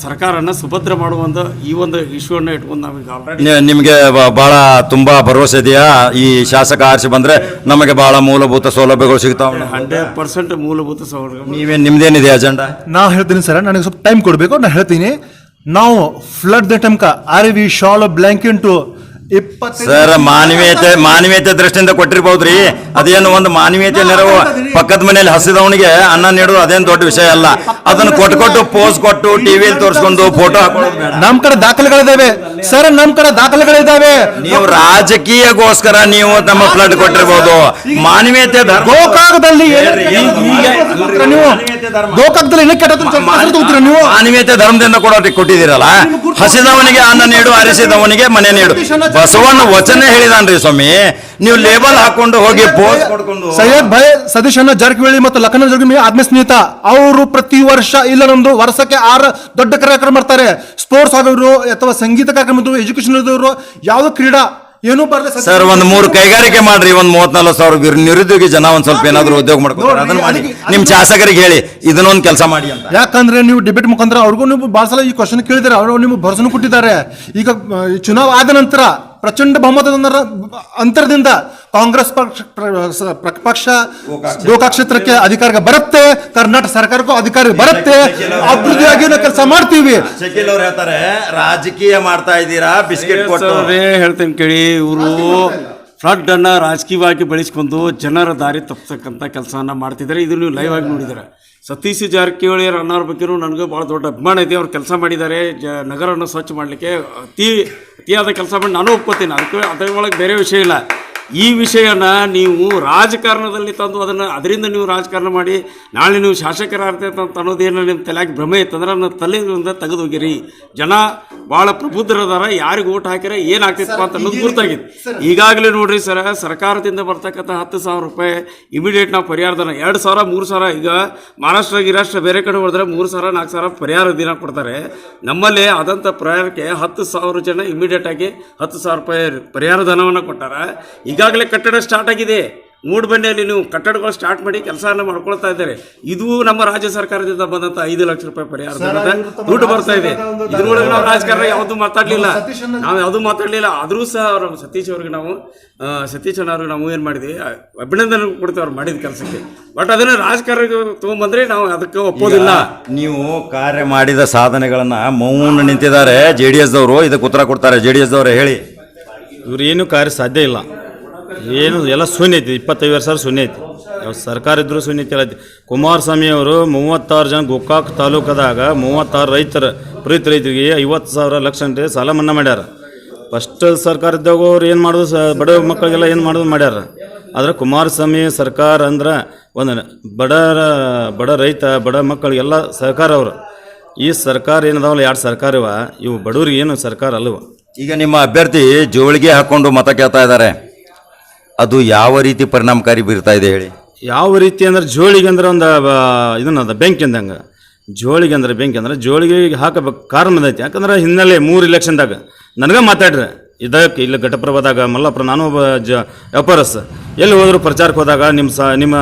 ಸರ್ಕಾರನ ಸುಭದ್ರ ಮಾಡುವಂಥ ಈ ಒಂದು ಇಶ್ಯೂವನ್ನು ಇಟ್ಕೊಂಡು ನಾವೀಗ ಆಲ್ರೆಡಿ ನಿಮಗೆ ಬಹಳ ತುಂಬಾ ಭರವಸೆ ಇದೆಯಾ? ಈ ಶಾಸಕ ಆರಿಸಿ ಬಂದ್ರೆ ನಮಗೆ ಬಹಳ ಮೂಲಭೂತ ಸೌಲಭ್ಯಗಳು ಸಿಗ್ತಾವ. ಹಂಡ್ರೆಡ್ ಪರ್ಸೆಂಟ್ ಮೂಲಭೂತ ಸೌಲಭ್ಯ ನೀವೇನು ನಿಮ್ದೇನಿದೆ ಅಜೆಂಡಾ ನಾ ಹೇಳ್ತೀನಿ ಸರ್ ನನಗೆ ಸ್ವಲ್ಪ ಟೈಮ್ ಕೊಡಬೇಕು ನಾನು ಹೇಳ್ತೀನಿ. ನಾವು ಫ್ಲಡ್ ದ ಟೈಮ್ಕ ಆರ್ ವಿ ಶಾಲ್ ಬ್ಲ್ಯಾಂಕೆಂಟು ಇಪ್ಪತ್ತೈದು ಸರ್ ಮಾನವೀಯತೆ ಮಾನವೀಯತೆ ದೃಷ್ಟಿಯಿಂದ ಕೊಟ್ಟಿರ್ಬೋದ್ರಿ? ಅದೇನು ಒಂದು ಮಾನವೀಯತೆ ನೆರವು ಪಕ್ಕದ ಮನೆಯಲ್ಲಿ ಹಸಿದವನಿಗೆ ಅನ್ನ ನೀಡೋದು ಅದೇನು ದೊಡ್ಡ ವಿಷಯ ಅಲ್ಲ. ಅದನ್ನ ಕೊಟ್ಟು ಕೊಟ್ಟು ಪೋಸ್ ಕೊಟ್ಟು ಟಿವಿಯಲ್ಲಿ ತೋರಿಸ್ಕೊಂಡು ಫೋಟೋ ನಮ್ ಕಡೆ ದಾಖಲೆಗಳಿದಾವೆ. ಸರ್ ನಮ್ ಕಡೆ ದಾಖಲೆಗಳಿದಾವೆ. ನೀವು ರಾಜಕೀಯಗೋಸ್ಕರ ನೀವು ನಮ್ಮ ಫ್ಲಡ್ ಕೊಟ್ಟಿರ್ಬೋದು. ಮಾನವೀಯತೆ ಗೋಕಾಕದಲ್ಲಿ ಮಾನವೀಯತೆ ನೀವು. ಗೋಕಾಕದಲ್ಲಿ ನೀವು? ಮಾನವೀಯತೆ ಧರ್ಮದಿಂದ ಕೊಡೋದಕ್ಕೆ ಕೊಟ್ಟಿದ್ದೀರಲ್ಲ. ಹಸಿದವನಿಗೆ ಅನ್ನ ನೀಡು ಅರಿಸಿದವನಿಗೆ ಮನೆ ನೀಡು. ಬಸವಣ್ಣ ವಚನ ಹೇಳಿದಾನ್ರಿ ಸ್ವಾಮಿ. ನೀವು ಲೇಬಲ್ ಹಾಕೊಂಡು ಹೋಗಿ ಪೋಸ್ ಕೊಡ್ಕೊಂಡು ಸೈಯದ್ ಭಯ ಸತೀಶ್ ಅಣ್ಣ ಜಾರಕಿಹೊಳಿ ಮತ್ತು ಲಖನ ಜಾರಕಿಹೊಳಿ ಆತ್ಮ ಸ್ನೇಹಿತ ಅವರು ಪ್ರತಿ ವರ್ಷ ಇಲ್ಲ ನಮ್ದು ವರ್ಷಕ್ಕೆ ಆರು ದೊಡ್ಡ ಕಾರ್ಯಕ್ರಮ ಮಾಡ್ತಾರೆ. ಸ್ಪೋರ್ಟ್ಸ್ ಆಗೋರು ಅಥವಾ ಸಂಗೀತ ಕಾರ್ಯಕ್ರಮ ಎಜುಕೇಶನ್ ಇದ್ದವರು ಯಾವ್ದು ಕ್ರೀಡಾ ಏನೂ ಬರಲ್ಲ ಸರ್ ಒಂದ್ ಮೂರು ಕೈಗಾರಿಕೆ ಮಾಡ್ರಿ ಒಂದ್ ಮೂವತ್ನಾಲ್ಕು ಸಾವಿರ ನಿರ್- ನಿರುದ್ಯೋಗಿ ಜನ ಒಂದ್ ಸ್ವಲ್ಪ ಏನಾದ್ರು ಉದ್ಯೋಗ ಮಾಡ್ಕೊಂಡು ಅದನ್ನ ಮಾಡಿ. ನಿಮ್ ಶಾಸಕರಿಗೆ ಹೇಳಿ ಇದನ್ನೊಂದ್ ಕೆಲಸ ಮಾಡಿ ಅಂತ. ಯಾಕಂದ್ರೆ ನೀವು ಡಿಬೇಟ್ ಮುಖಾಂತರ ಅವ್ರಿಗೂ ನೀವು ಭಾಳ ಸಲ ಈ ಕ್ವಶನ್ ಕೇಳಿದಾರೆ. ಅವರು ನಿಮ್ಗೆ ಭರಸನು ಕೊಟ್ಟಿದ್ದಾರೆ. ಈಗ ಚುನಾವ್ ಆದ ನಂತರ ಪ್ರಚಂಡ ಬಹುಮತದ ಅಂತರದಿಂದ ಕಾಂಗ್ರೆಸ್ ಪಕ್ಷ ಪ್ರ- ಲೋಕಕ್ಷೇತ್ರಕ್ಕೆ ಅಧಿಕಾರ ಪಕ್ಷ ಗೋಕಾಕ್ ಕ್ಷೇತ್ರಕ್ಕೆ ಅಧಿಕಾರಕ್ಕೆ ಬರುತ್ತೆ. ಕರ್ನಾಟಕ ಸರ್ಕಾರಕ್ಕೂ ಅಧಿಕಾರ ಬರುತ್ತೆ. ಅಭಿವೃದ್ಧಿಯಾಗಿ ನಾವು ಕೆಲಸ ಮಾಡ್ತೀವಿ. ಶಕೀಲ್ ಅವ್ರು ಹೇಳ್ತಾರೆ ರಾಜಕೀಯ ಮಾಡ್ತಾ ಇದ್ದೀರಾ ಬಿಸ್ಕೆಟ್ ಕೊಟ್ಟು. ಹೇಳ್ತೀನಿ ಹೇಳ್ತೇನೆ ಕೇಳಿ ಇವರು ಫ್ಲಡ್ ರಾಜಕೀಯವಾಗಿ ಬೆಳೆಸ್ಕೊಂಡು ಜನರ ದಾರಿ ತಪ್ಪಿಸಕ್ಕಂಥ ಕೆಲಸವನ್ನು ಮಾಡ್ತಿದ್ದಾರೆ. ಇದು ನೀವು ಲೈವ್ ಆಗಿ ನೋಡಿದ್ದಾರೆ? ಸತೀಶ್ ಜಾರಕಿಹೊಳಿ ಅನ್ನೋರ ಬಗ್ಗೆಯೂ ನನಗೆ ಭಾಳ ದೊಡ್ಡ ಅಭಿಮಾನ ಇದೆ. ಅವ್ರು ಕೆಲಸ ಮಾಡಿದ್ದಾರೆ. ಜ, ನಗರವನ್ನು ಸ್ವಚ್ಛ ಮಾಡಲಿಕ್ಕೆ ಅತಿ ಅತಿಯಾದ ಕೆಲಸ ಮಾಡಿ ನಾನು ಒಪ್ಕೋತೀನಿ. ಅದಕ್ಕೆ ಅದರ ಒಳಗೆ ಬೇರೆ ವಿಷಯ ಇಲ್ಲ. ಈ ವಿಷಯನ ನೀವು ರಾಜಕಾರಣದಲ್ಲಿ ತಂದು ಅದನ್ನು ಅದರಿಂದ ನೀವು ರಾಜಕಾರಣ ಮಾಡಿ ನಾಳೆ ನೀವು ಶಾಸಕರಾಗ್ತೈತೆ ಅಂತ ಅನ್ನೋದೇನು ನಿಮ್ಮ ತಲೆಯಾಗಿ ಭ್ರಮೆ ಇತ್ತಂದ್ರೆ ನನ್ನ ತಲೆಯಿಂದ ತೆಗೆದು ಹೋಗಿರಿ ಜನ ಭಾಳ ಪ್ರಬುದ್ಧರದಾರ ಯಾರಿಗೆ ಓಟ್ ಹಾಕಿರ ಏನಾಗ್ತಿತ್ತು ಅಂತ ಅನ್ನೋದು ಗುರುತಾಗಿತ್ತು. ಈಗಾಗಲೇ ನೋಡ್ರಿ ಸರ್ ಸರ್ಕಾರದಿಂದ ಬರ್ತಕ್ಕಂಥ ಹತ್ತು ಸಾವಿರ ರೂಪಾಯಿ ಇಮಿಡಿಯೇಟ್ ನಾವು ಪರಿಹಾರದನ ಎರಡು ಸಾವಿರ ಮೂರು ಸಾವಿರ ಈಗ ಮಹಾರಾಷ್ಟ್ರ ಗಿರಾಷ್ಟ್ರ ಬೇರೆ ಕಡೆ ಹೋದ್ರೆ ಮೂರು ಸಾವಿರ ನಾಲ್ಕು ಸಾವಿರ ಪರಿಹಾರ ದಿನ ಕೊಡ್ತಾರೆ. ನಮ್ಮಲ್ಲಿ ಆದಂಥ ಪರಿಹಾರಕ್ಕೆ ಹತ್ತು ಸಾವಿರ ಜನ ಇಮಿಡಿಯೇಟ್ ಆಗಿ ಹತ್ತು ಸಾವಿರ ರೂಪಾಯಿ ಪರಿಹಾರ ಧನವನ್ನು ಕೊಟ್ಟಾರ. ಈಗಾಗಲೇ ಕಟ್ಟಡ ಸ್ಟಾರ್ಟ್ ಆಗಿದೆ. ಮೂಡ್ಬಂಡೆಯಲ್ಲಿ ನೀವು ಕಟ್ಟಡಗಳು ಸ್ಟಾರ್ಟ್ ಮಾಡಿ ಕೆಲಸವನ್ನು ಮಾಡ್ಕೊಳ್ತಾ ಇದ್ದಾರೆ. ಇದು ನಮ್ಮ ರಾಜ್ಯ ಸರ್ಕಾರದಿಂದ ಬಂದಂತ ಐದು ಲಕ್ಷ ರೂಪಾಯಿ ಪರಿಹಾರ ದುಡ್ಡು ಬರ್ತಾ ಇದೆ. ಇದ್ರೊಳಗೆ ನಾವು ರಾಜಕಾರಣ ಯಾವುದು ಮಾತಾಡ್ಲಿಲ್ಲ. ನಾವು ಯಾವುದು ಮಾತಾಡ್ಲಿಲ್ಲ. ಆದರೂ ಸಹ ಅವರು ಸತೀಶ್ ಅವ್ರಿಗೆ ನಾವು ಆ, ಸತೀಶ್ ಅಣ್ಣ ಅವ್ರಿಗೆ ನಾವು ಏನು ಮಾಡಿದ್ವಿ? ಅಭಿನಂದನೆ ಕೊಡ್ತೀವಿ ಅವ್ರು ಮಾಡಿದ ಕೆಲಸಕ್ಕೆ. ಬಟ್ ಅದನ್ನ ರಾಜಕಾರಣ ತೊಗೊಂಬಂದ್ರೆ ನಾವು ಅದಕ್ಕೆ ಒಪ್ಪೋದಿಲ್ಲ. ನೀವು ಕಾರ್ಯ ಮಾಡಿದ ಸಾಧನೆಗಳನ್ನ ಮೌನ ನಿಂತಿದ್ದಾರೆ. ಜೆ ಡಿ ಎಸ್ ದವರು ಇದಕ್ಕೆ ಉತ್ತರ ಕೊಡ್ತಾರೆ. ಜೆ ಡಿ ಎಸ್ ದವರು ಹೇಳಿ. ಇವ್ರೇನು ಏನು ಕಾರ್ಯ ಸಾಧ್ಯ ಇಲ್ಲ. ಏನು, ಎಲ್ಲ ಶೂನ್ಯ ಐತಿ, ಇಪ್ಪತ್ತೈದು ವರ್ಷ ಶೂನ್ಯ ಐತಿ. ಸರ್ಕಾರ ಇದ್ರೂ ಶೂನ್ಯ ಐತಿ ಕುಮಾರಸ್ವಾಮಿ ಅವರು ಮೂವತ್ತಾರು ಜನ ಗೋಕಾಕ್ ತಾಲೂಕದಾಗ ಮೂವತ್ತಾರು ರೈತರ, ಪ್ರೀತಿ ರೈತರಿಗೆ ಐವತ್ತು ಸಾವಿರ ಲಕ್ಷ ಸಾಲ ಮನ್ನಾ ಮಾಡ್ಯಾರ. ಫಸ್ಟ್ ಸರ್ಕಾರ ಇದ್ದಾಗ ಅವ್ರು ಏನು ಮಾಡೋದು, ಸ, ಬಡ ಮಕ್ಕಳಿಗೆಲ್ಲ ಏನು ಮಾಡೋದು ಮಾಡ್ಯಾರ. ಆದ್ರೆ ಕುಮಾರಸ್ವಾಮಿ ಸರ್ಕಾರ ಅಂದ್ರೆ ಒಂದು ಬಡ ಬಡ ರೈತ, ಬಡ ಮಕ್ಕಳಿಗೆಲ್ಲ ಸಹಕಾರ ಅವರು. ಈ ಸರ್ಕಾರ ಏನದಾವಲ್ಲ, ಎರಡು ಸರ್ಕಾರ ಇವ, ಇವು ಬಡವ್ರಿಗೆ ಏನು ಸರ್ಕಾರ ಅಲ್ಲವ ಈಗ ನಿಮ್ಮ ಅಭ್ಯರ್ಥಿ ಜೋಳಿಗೆ ಹಾಕೊಂಡು ಮತ ಕೇಳ್ತಾ ಇದ್ದಾರೆ. ಅದು ಯಾವ ರೀತಿ ಪರಿಣಾಮಕಾರಿ ಬೀರ್ತಾ ಇದೆ ಹೇಳಿ? ಯಾವ ರೀತಿ ಅಂದ್ರೆ ಜೋಳಿಗೆ ಅಂದ್ರೆ ಒಂದು ಇದನ್ನದ ಬೆಂಕಿ ಅಂದಂಗೆ. ಜೋಳಿಗೆ ಅಂದ್ರೆ ಬೆಂಕಿ ಅಂದ್ರೆ ಜೋಳಿಗೆ ಹಾಕಬೇಕು, ಕಾರಣ ಐತಿ ಯಾಕಂದ್ರೆ ಹಿನ್ನೆಲೆ ಮೂರು ಇಲೆಕ್ಷನ್ದಾಗ ನನಗೆ ಮಾತಾಡ್ರಿ. ಇದಕ್ಕೆ ಇಲ್ಲಿ ಘಟಪ್ರಭಾದಾಗ ಮಲ್ಲಪ್ರ ನಾನು ಒಬ್ಬ ಜ ವ್ಯಾಪಾರಸ್ ಎಲ್ಲಿ ಹೋದ್ರು ಪ್ರಚಾರಕ್ಕೆ ಹೋದಾಗ ನಿಮ್ಮ ಸ, ನಿಮ್ಮ,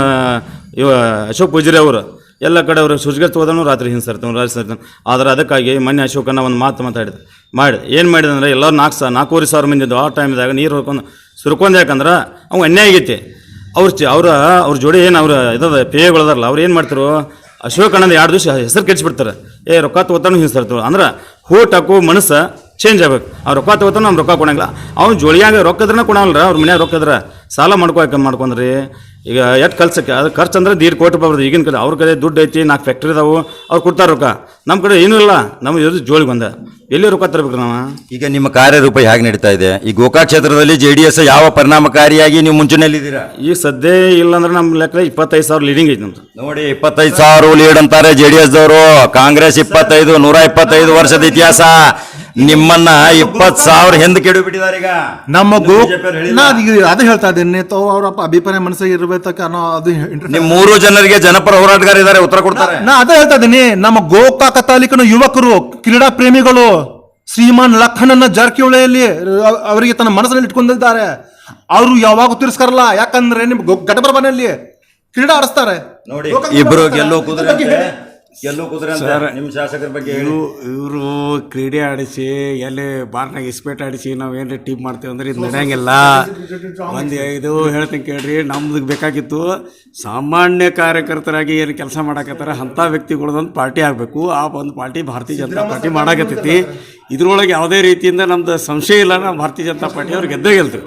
ಇವ ಅಶೋಕ್ ಪೂಜಾರಿ ಅವರು, ಎಲ್ಲ ಕಡೆ ಅವರು ಸುಜ್ಗತ್ ಹೋದನು, ರಾತ್ರಿ ಹಿಂಸರ್ತಾನೆ ರಾತ್ರಿ ಸರ್ತಾನೆ ಆದ್ರೆ ಅದಕ್ಕಾಗಿ ಮೊನ್ನೆ ಅಶೋಕನ ಒಂದು ಮಾತು ಮಾತಾಡಿದೆ. ಮಾಡಿದೆ. ಏನು ಮಾಡಿದೆ ಅಂದ್ರೆ ಎಲ್ಲರೂ ನಾಲ್ಕು ಸಾವಿರ ನಾಲ್ಕೂವರೆ ಸಾವಿರ ಮಂದಿ ಆ ಟೈಮ್ದಾಗ ನೀರು ಹೊಡ್ಕೊಂಡು ಸುರ್ಕೊಂಡು ಯಾಕಂದ್ರೆ ಅವು ಅನ್ಯಾಯ ಆಗೈತಿ. ಅವ್ರ ಅವ್ರ ಅವ್ರ ಜೋಡಿ ಏನು ಅವ್ರ ಇದಾದ ಪೇಯಗಳದಾರಲ್ಲ ಅವ್ರು ಏನು ಮಾಡ್ತಾರೆ? ಅಶೋಕ ಅಣ್ಣಂದು ಎರಡು ದಿವಸ ಹೆಸರು ಕೆಡಿಸ್ಬಿಡ್ತಾರೆ. ಏ ರೊಕ್ಕ ತಗೋತಾನು ಹಿಂಸರ್ತಾರೆ ಅಂದ್ರೆ ಹೋಟ್ ಹಾಕೋ ಮನಸ್ಸು ಚೇಂಜ್ ಆಗ್ಬೇಕು. ಅವ್ರು ರೊಕ್ಕ ತಗೋತಾನೆ ನಮ್ಮ ರೊಕ್ಕ ಕೊಡಂಗಿಲ್ಲ. ಅವ್ನು ಜೋಳಿಯಾಗ ರೊಕ್ಕ ಇದ್ರೆ ಕೊಡಲ್ಲ ಅವ್ರ ಮನ್ಯಾಗ ರೊಕ್ಕ ಇದ್ರ? ಸಾಲ ಮಾಡ್ಕೋಕೆ ಮಾಡ್ಕೊಂಡ್ರಿ? ಈಗ ಎಷ್ಟು ಕಲ್ಸಕ್ಕೆ ಅದು ಖರ್ಚು ಅಂದ್ರೆ ದೀಡ್ ಕೋಟಿ ರೂಪಾಯಿ ಬರ್ತದೆ. ಈಗಿನ ಕಡೆ ಅವ್ರ ಕಡೆ ದುಡ್ಡು ಐತಿ ನಾಲ್ಕು ಫ್ಯಾಕ್ಟ್ರಿ ಇದಾವು ಅವ್ರು ಕೊಡ್ತಾರೆ ರೊಕ್ಕ. ನಮ್ಮ ಕಡೆ ಏನೂ ಇಲ್ಲ. ನಮ್ಮ ಇರೋದು ಜೋಳಿಗೆ ಬಂದ ಎಲ್ಲಿ ರೊಕ್ಕ ತರಬೇಕು ನಾವು? ಈಗ ನಿಮ್ಮ ಕಾರ್ಯರೂಪ ಹೇಗೆ ನಡೀತಾ ಇದೆ? ಈ ಗೋಕಾಕ್ ಕ್ಷೇತ್ರದಲ್ಲಿ ಜೆ ಡಿ ಎಸ್ ಯಾವ ಪರಿಣಾಮಕಾರಿಯಾಗಿ ನೀವು ಮುಂಚೂಣಿಯಲ್ಲಿದ್ದೀರಾ? ಈಗ ಸದ್ಯ ಇಲ್ಲಾಂದ್ರೆ ನಮ್ಮ ಲೆಕ್ಕ ಇಪ್ಪತ್ತೈದು ಸಾವಿರ ಲೀಡಿಂಗ್ ಐತಿ ನಮ್ದು. ನೋಡಿ ಇಪ್ಪತ್ತೈದು ಸಾವಿರ ಲೀಡ್ ಅಂತಾರೆ ಜೆ ಡಿ ಎಸ್ ದವರು. ಕಾಂಗ್ರೆಸ್ ಇಪ್ಪತ್ತೈದು ನೂರ ಇಪ್ಪತ್ತೈದು ವರ್ಷದ ಇತಿಹಾಸ. ನಿಮ್ಮನ್ನ ಇಪ್ಪತ್ ಸಾವಿರ ಹಿಂದೆ ಕೆಡು ಬಿಟ್ಟಿದ್ದಾರೆ ಈಗ. ನಮ್ಮ ಗೋ ಅದು. ನಾ ಅದೇ ಹೇಳ್ತಾ ಇದ್ದೀನಿ. ತಾವು ಅವರ ಅಭಿಪ್ರಾಯ ಮನಸ್ಸಿಗೆ ಇರಬೇಕು ಅನ್ನೋ ಅದು ನಿಮ್ ಮೂರು ಜನರಿಗೆ ಜನಪರ ಹೋರಾಟಗಾರ ಇದ್ದಾರೆ ಉತ್ತರ ಕೊಡ್ತಾರೆ. ನಾ ಅದೇ ಹೇಳ್ತಾ ಇದ್ದೀನಿ. ನಮ್ಮ ಗೋಕಾಕ ತಾಲೂಕಿನ ಯುವಕರು ಕ್ರೀಡಾ ಪ್ರೇಮಿಗಳು ಶ್ರೀಮಾನ್ ಲಖನನ್ನ ಜಾರಕಿಹೊಳಿಯಲ್ಲಿ ಅವರಿಗೆ ತನ್ನ ಮನಸ್ಸಿನಲ್ಲಿ ಇಟ್ಕೊಂಡಿದ್ದಾರೆ. ಅವರು ಯಾವಾಗ ತಿರ್ಸ್ಕಾರಲ್ಲ. ಯಾಕಂದ್ರೆ ನಿಮ್ ಘಟಪರ ಮನೆಯಲ್ಲಿ ಕ್ರೀಡಾ ಆಡಿಸ್ತಾರೆ. ನೋಡಿ ಇಬ್ರು ಗೆಲ್ಲೋ ಕುದುರೆ ಗೆಲ್ಲೋ ಕುದುರೆ ಅಂತ ನಿಮ್ ಶಾಸಕರ ಬಗ್ಗೆ ಹೇಳಿ. ಇವರು ಕ್ರೀಡೆ ಆಡಿಸಿ ಎಲ್ಲಿ ಬಾರ್ನಾಗ ಇಸ್ಪೇಟ್ ಆಡಿಸಿ ನಾವು ಏನ್ರಿ ಟೀಮ್ ಮಾಡ್ತೀವಿ ಅಂದ್ರೆ ಇದು ನಡೆಯಂಗಿಲ್ಲ. ಒಂದು ಇದು ಹೇಳ್ತೀನಿ ಕೇಳ್ರಿ ನಮ್ದು ಬೇಕಾಗಿತ್ತು ಸಾಮಾನ್ಯ ಕಾರ್ಯಕರ್ತರಾಗಿ ಏನು ಕೆಲಸ ಮಾಡಕತ್ತಾರ ಅಂಥ ವ್ಯಕ್ತಿಗಳದೊಂದು ಪಾರ್ಟಿ ಆಗಬೇಕು. ಆ ಒಂದು ಪಾರ್ಟಿ ಭಾರತೀಯ ಜನತಾ ಪಾರ್ಟಿ ಮಾಡಾಕತ್ತೈತಿ. ಇದ್ರೊಳಗೆ ಯಾವುದೇ ರೀತಿಯಿಂದ ನಮ್ದು ಸಂಶಯ ಇಲ್ಲ ನಾವು ಭಾರತೀಯ ಜನತಾ ಪಾರ್ಟಿ ಅವ್ರು ಗೆದ್ದೇ ಗೆಲ್ತೀವಿ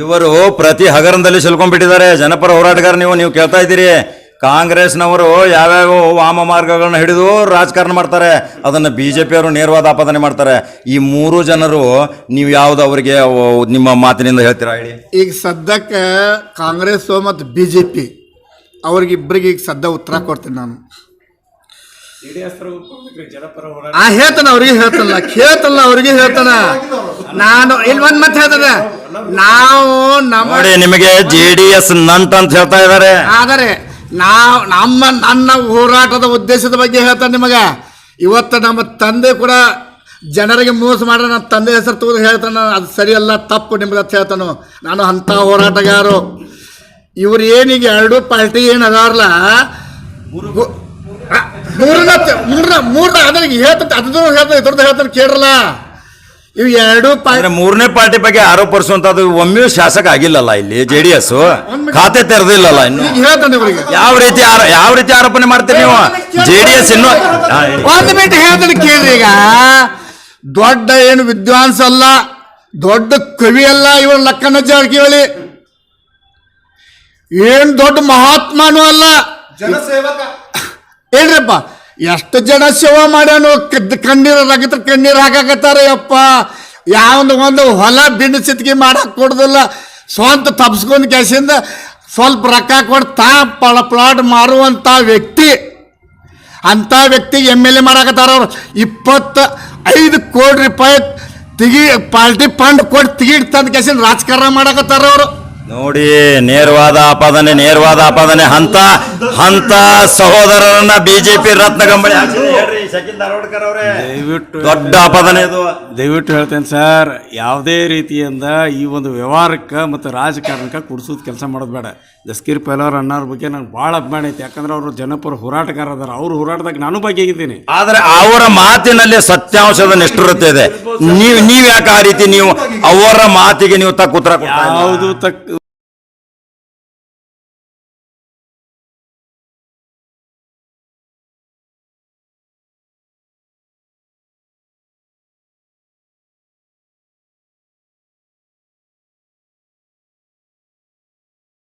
ಇವರು ಪ್ರತಿ ಹಗರಣದಲ್ಲಿ ಸಿಲ್ಕೊಂಡ್ಬಿಟ್ಟಿದ್ದಾರೆ. ಜನಪರ ಹೋರಾಟಗಾರ ನೀವು ನೀವು ಕೇಳ್ತಾ ಇದ್ದೀರಿ. ಕಾಂಗ್ರೆಸ್ನವರು ಯಾವ್ಯಾವ ವಾಮ ಮಾರ್ಗಗಳನ್ನ ಹಿಡಿದು ರಾಜಕಾರಣ ಮಾಡ್ತಾರೆ. ಅದನ್ನು ಬಿ ಜೆ ಪಿಯವರು ನೇರವಾದ ಆಪಾದನೆ ಮಾಡ್ತಾರೆ. ಈ ಮೂರು ಜನರು ನೀವು ಯಾವ್ದು ಅವರಿಗೆ ನಿಮ್ಮ ಮಾತಿನಿಂದ ಹೇಳ್ತೀರಾ ಹೇಳಿ? ಈಗ ಸದ್ಯಕ್ಕೆ ಕಾಂಗ್ರೆಸ್ ಮತ್ತು ಬಿ ಜೆ ಪಿ ಅವ್ರಿಗಿಬ್ಬರಿಗೆ ಈಗ ಸದ್ಯ ಉತ್ತರ ಕೊಡ್ತೀನಿ ನಾನು. ಆ ಹೇಳ್ತಾನ ಅವ್ರಿಗೆ ಹೇಳ್ತಾನಲ್ಲ. ಕೇಳ್ತಲ್ಲ ಅವ್ರಿಗೆ ಹೇಳ್ತಾನ. ನಾನು ಇಲ್ಲಿ ಒಂದ್ ಮತ್ತೆ ಹೇಳ್ತದೆ. ನಾವು ನಮ್ಮ ನೋಡಿ ನಿಮಗೆ ಜೆ ಡಿ ಎಸ್ ನಂಟ್ ಅಂತ ಹೇಳ್ತಾ ಇದ್ದಾರೆ. ಆದರೆ ನಾವು, ನಮ್ಮ, ನನ್ನ ಹೋರಾಟದ ಉದ್ದೇಶದ ಬಗ್ಗೆ ಹೇಳ್ತಾನೆ ನಿಮಗೆ. ಇವತ್ತು ನಮ್ಮ ತಂದೆ ಕೂಡ ಜನರಿಗೆ ಮೋಸ ಮಾಡ್ರೆ ನನ್ನ ತಂದೆ ಹೆಸರು ತೆಗೆದು ಹೇಳ್ತಾನೆ ಅದು ಸರಿಯಲ್ಲ, ತಪ್ಪು ನಿಮ್ಗೆ ಅಂತ ಹೇಳ್ತಾನು. ನಾನು ಅಂಥ ಹೋರಾಟಗಾರು ಇವ್ರು ಏನೀಗ ಎರಡು ಪಾರ್ಟಿ ಏನು ಅದಾರಲ್ಲ ಮೂರನೇ ಮೂರನೇ ಮೂರನೇ ಹೇಳ್ತ ಅದನ್ನ ಹೇಳ್ತಾನೆ, ಅದನ್ನು ಹೇಳ್ತಾನೆ, ಇದ್ರದ್ದು ಹೇಳ್ತಾನೆ ಕೇಳ್ರಲ್ಲ ಇವು ಎರಡು ಅಂದ್ರೆ ಪಾರ್ಟಿ ಮೂರನೇ ಪಾರ್ಟಿ ಬಗ್ಗೆ ಆರೋಪಿಸುವಂತದ್ದು ಒಮ್ಮೆಯೂ ಶಾಸಕ ಆಗಿಲ್ಲಲ್ಲ ಇಲ್ಲಿ ಜೆ ಡಿ ಎಸ್ ಖಾತೆ ತೆರೆದಿಲ್ಲಲ್ಲ ಇನ್ನು. ಈಗ ಹೇಳ್ತಾನೆ ಇವರಿಗೆ ಯಾವ ರೀತಿ ಆರೋ- ಯಾವ ರೀತಿ ಆರೋಪಣೆ ಮಾಡ್ತೀರಿ ನೀವು? ಜೆ ಡಿ ಎಸ್ ಇನ್ನು ಹಾ, ಹೇಳಿ. ಒಂದು ಮಿನಿಟ್ ಹೇಳ್ತಾನೆ ಕೇಳಿ ಈಗ. ದೊಡ್ಡ ಏನು ವಿದ್ವಾಂಸ ಅಲ್ಲ ದೊಡ್ಡ ಕವಿ ಅಲ್ಲ ಇವಳು ಲಕ್ಕನ ಜಾರಕಿಹೊಳಿ ಏನ್ ದೊಡ್ಡ ಮಹಾತ್ಮನೂ ಅಲ್ಲ. ಜನಸೇವಕ. ಏನ್ರಪ್ಪ? ಎಷ್ಟು ಜನ ಸೇವಾ ಮಾಡ್ಯಾನು ಕಣ್ಣೀರು ರಗತ್ರ ಕಣ್ಣೀರು ಹಾಕಾಕತ್ತಾರ ಯಪ್ಪ ಯಾವೊಂದು ಒಂದು ಹೊಲ ಬಿಂಡು ಸಿತ್ಕಿ ಮಾಡಕ್ ಕೊಡುದಿಲ್ಲ. ಸ್ವಂತ ತಪ್ಸ್ಕೊಂಡ್ ಕೆಸಿಂದ ಸ್ವಲ್ಪ ರೊಕ್ಕ ಕೊಟ್ಟು ತಾ ಪಳ ಪ್ಲಾಟ್ ಮಾರುವಂಥ ವ್ಯಕ್ತಿ. ಅಂಥ ವ್ಯಕ್ತಿಗೆ ಎಂ ಎಲ್ ಎ ಮಾಡಾಕತ್ತಾರ ಅವ್ರು. ಇಪ್ಪತ್ತ ಐದು ಕೋಟಿ ರೂಪಾಯಿ ತೆಗಿ ಪಾರ್ಟಿ ಫಂಡ್ ಕೊಟ್ಟು ತೆಗಿಡ್ತಂದು ತಂದು ಕೆಸಿನ ರಾಜಕಾರಣ ಮಾಡಾಕತ್ತಾರ ಅವರು. ನೋಡಿ ನೇರವಾದ ಆಪಾದನೆ ನೇರವಾದ ಆಪಾದನೆ ಹಂತ ಹಂತ ಸಹೋದರರನ್ನ ಬಿಜೆಪಿ ರತ್ನ ಕಂಬಳಿ ಹಾಕಿದೆ. ಹೇಳ್ರಿ. ಶಕೀಲ್ ಧಾರವಾಡಕರ್ ಅವರೇ. ದಯವಿಟ್ಟು ದೊಡ್ಡ ಆಪಾದನೆ ಇದು. ದಯವಿಟ್ಟು ಹೇಳ್ತೇನೆ ಸರ್ ಯಾವುದೇ ರೀತಿಯಿಂದ ಈ ಒಂದು ವ್ಯವಹಾರಕ್ಕೆ ಮತ್ತು ರಾಜಕಾರಣಕ್ಕೆ ಕುಡಿಸೋದು ಕೆಲಸ ಮಾಡೋದು ಬೇಡ. ಜಸ್ಕೀರ್ ಪೈಲವರ್ ಅನ್ನೋರ ಬಗ್ಗೆ ನಂಗೆ ಭಾಳ ಅಭಿಮಾನ ಐತಿ. ಯಾಕಂದ್ರೆ ಅವರು ಜನಪರ ಹೋರಾಟಗಾರ ಅದಾರ. ಅವ್ರ ಹೋರಾಟದಾಗ ನಾನು ಭಾಗಿಯಾಗಿದ್ದೀನಿ. ಆದ್ರೆ ಅವರ ಮಾತಿನಲ್ಲಿ ಸತ್ಯಾಂಶದ ನಿಷ್ಠುರತೆ ಇದೆ. ನೀವು ನೀವ್ ಯಾಕೆ ಆ ರೀತಿ ನೀವು ಅವರ ಮಾತಿಗೆ ನೀವು ತಕ್ಕ ಉತ್ತರ ಕೊಡ್ತಾ ಇಲ್ಲ? ಯಾವುದು ತಕ್ಕ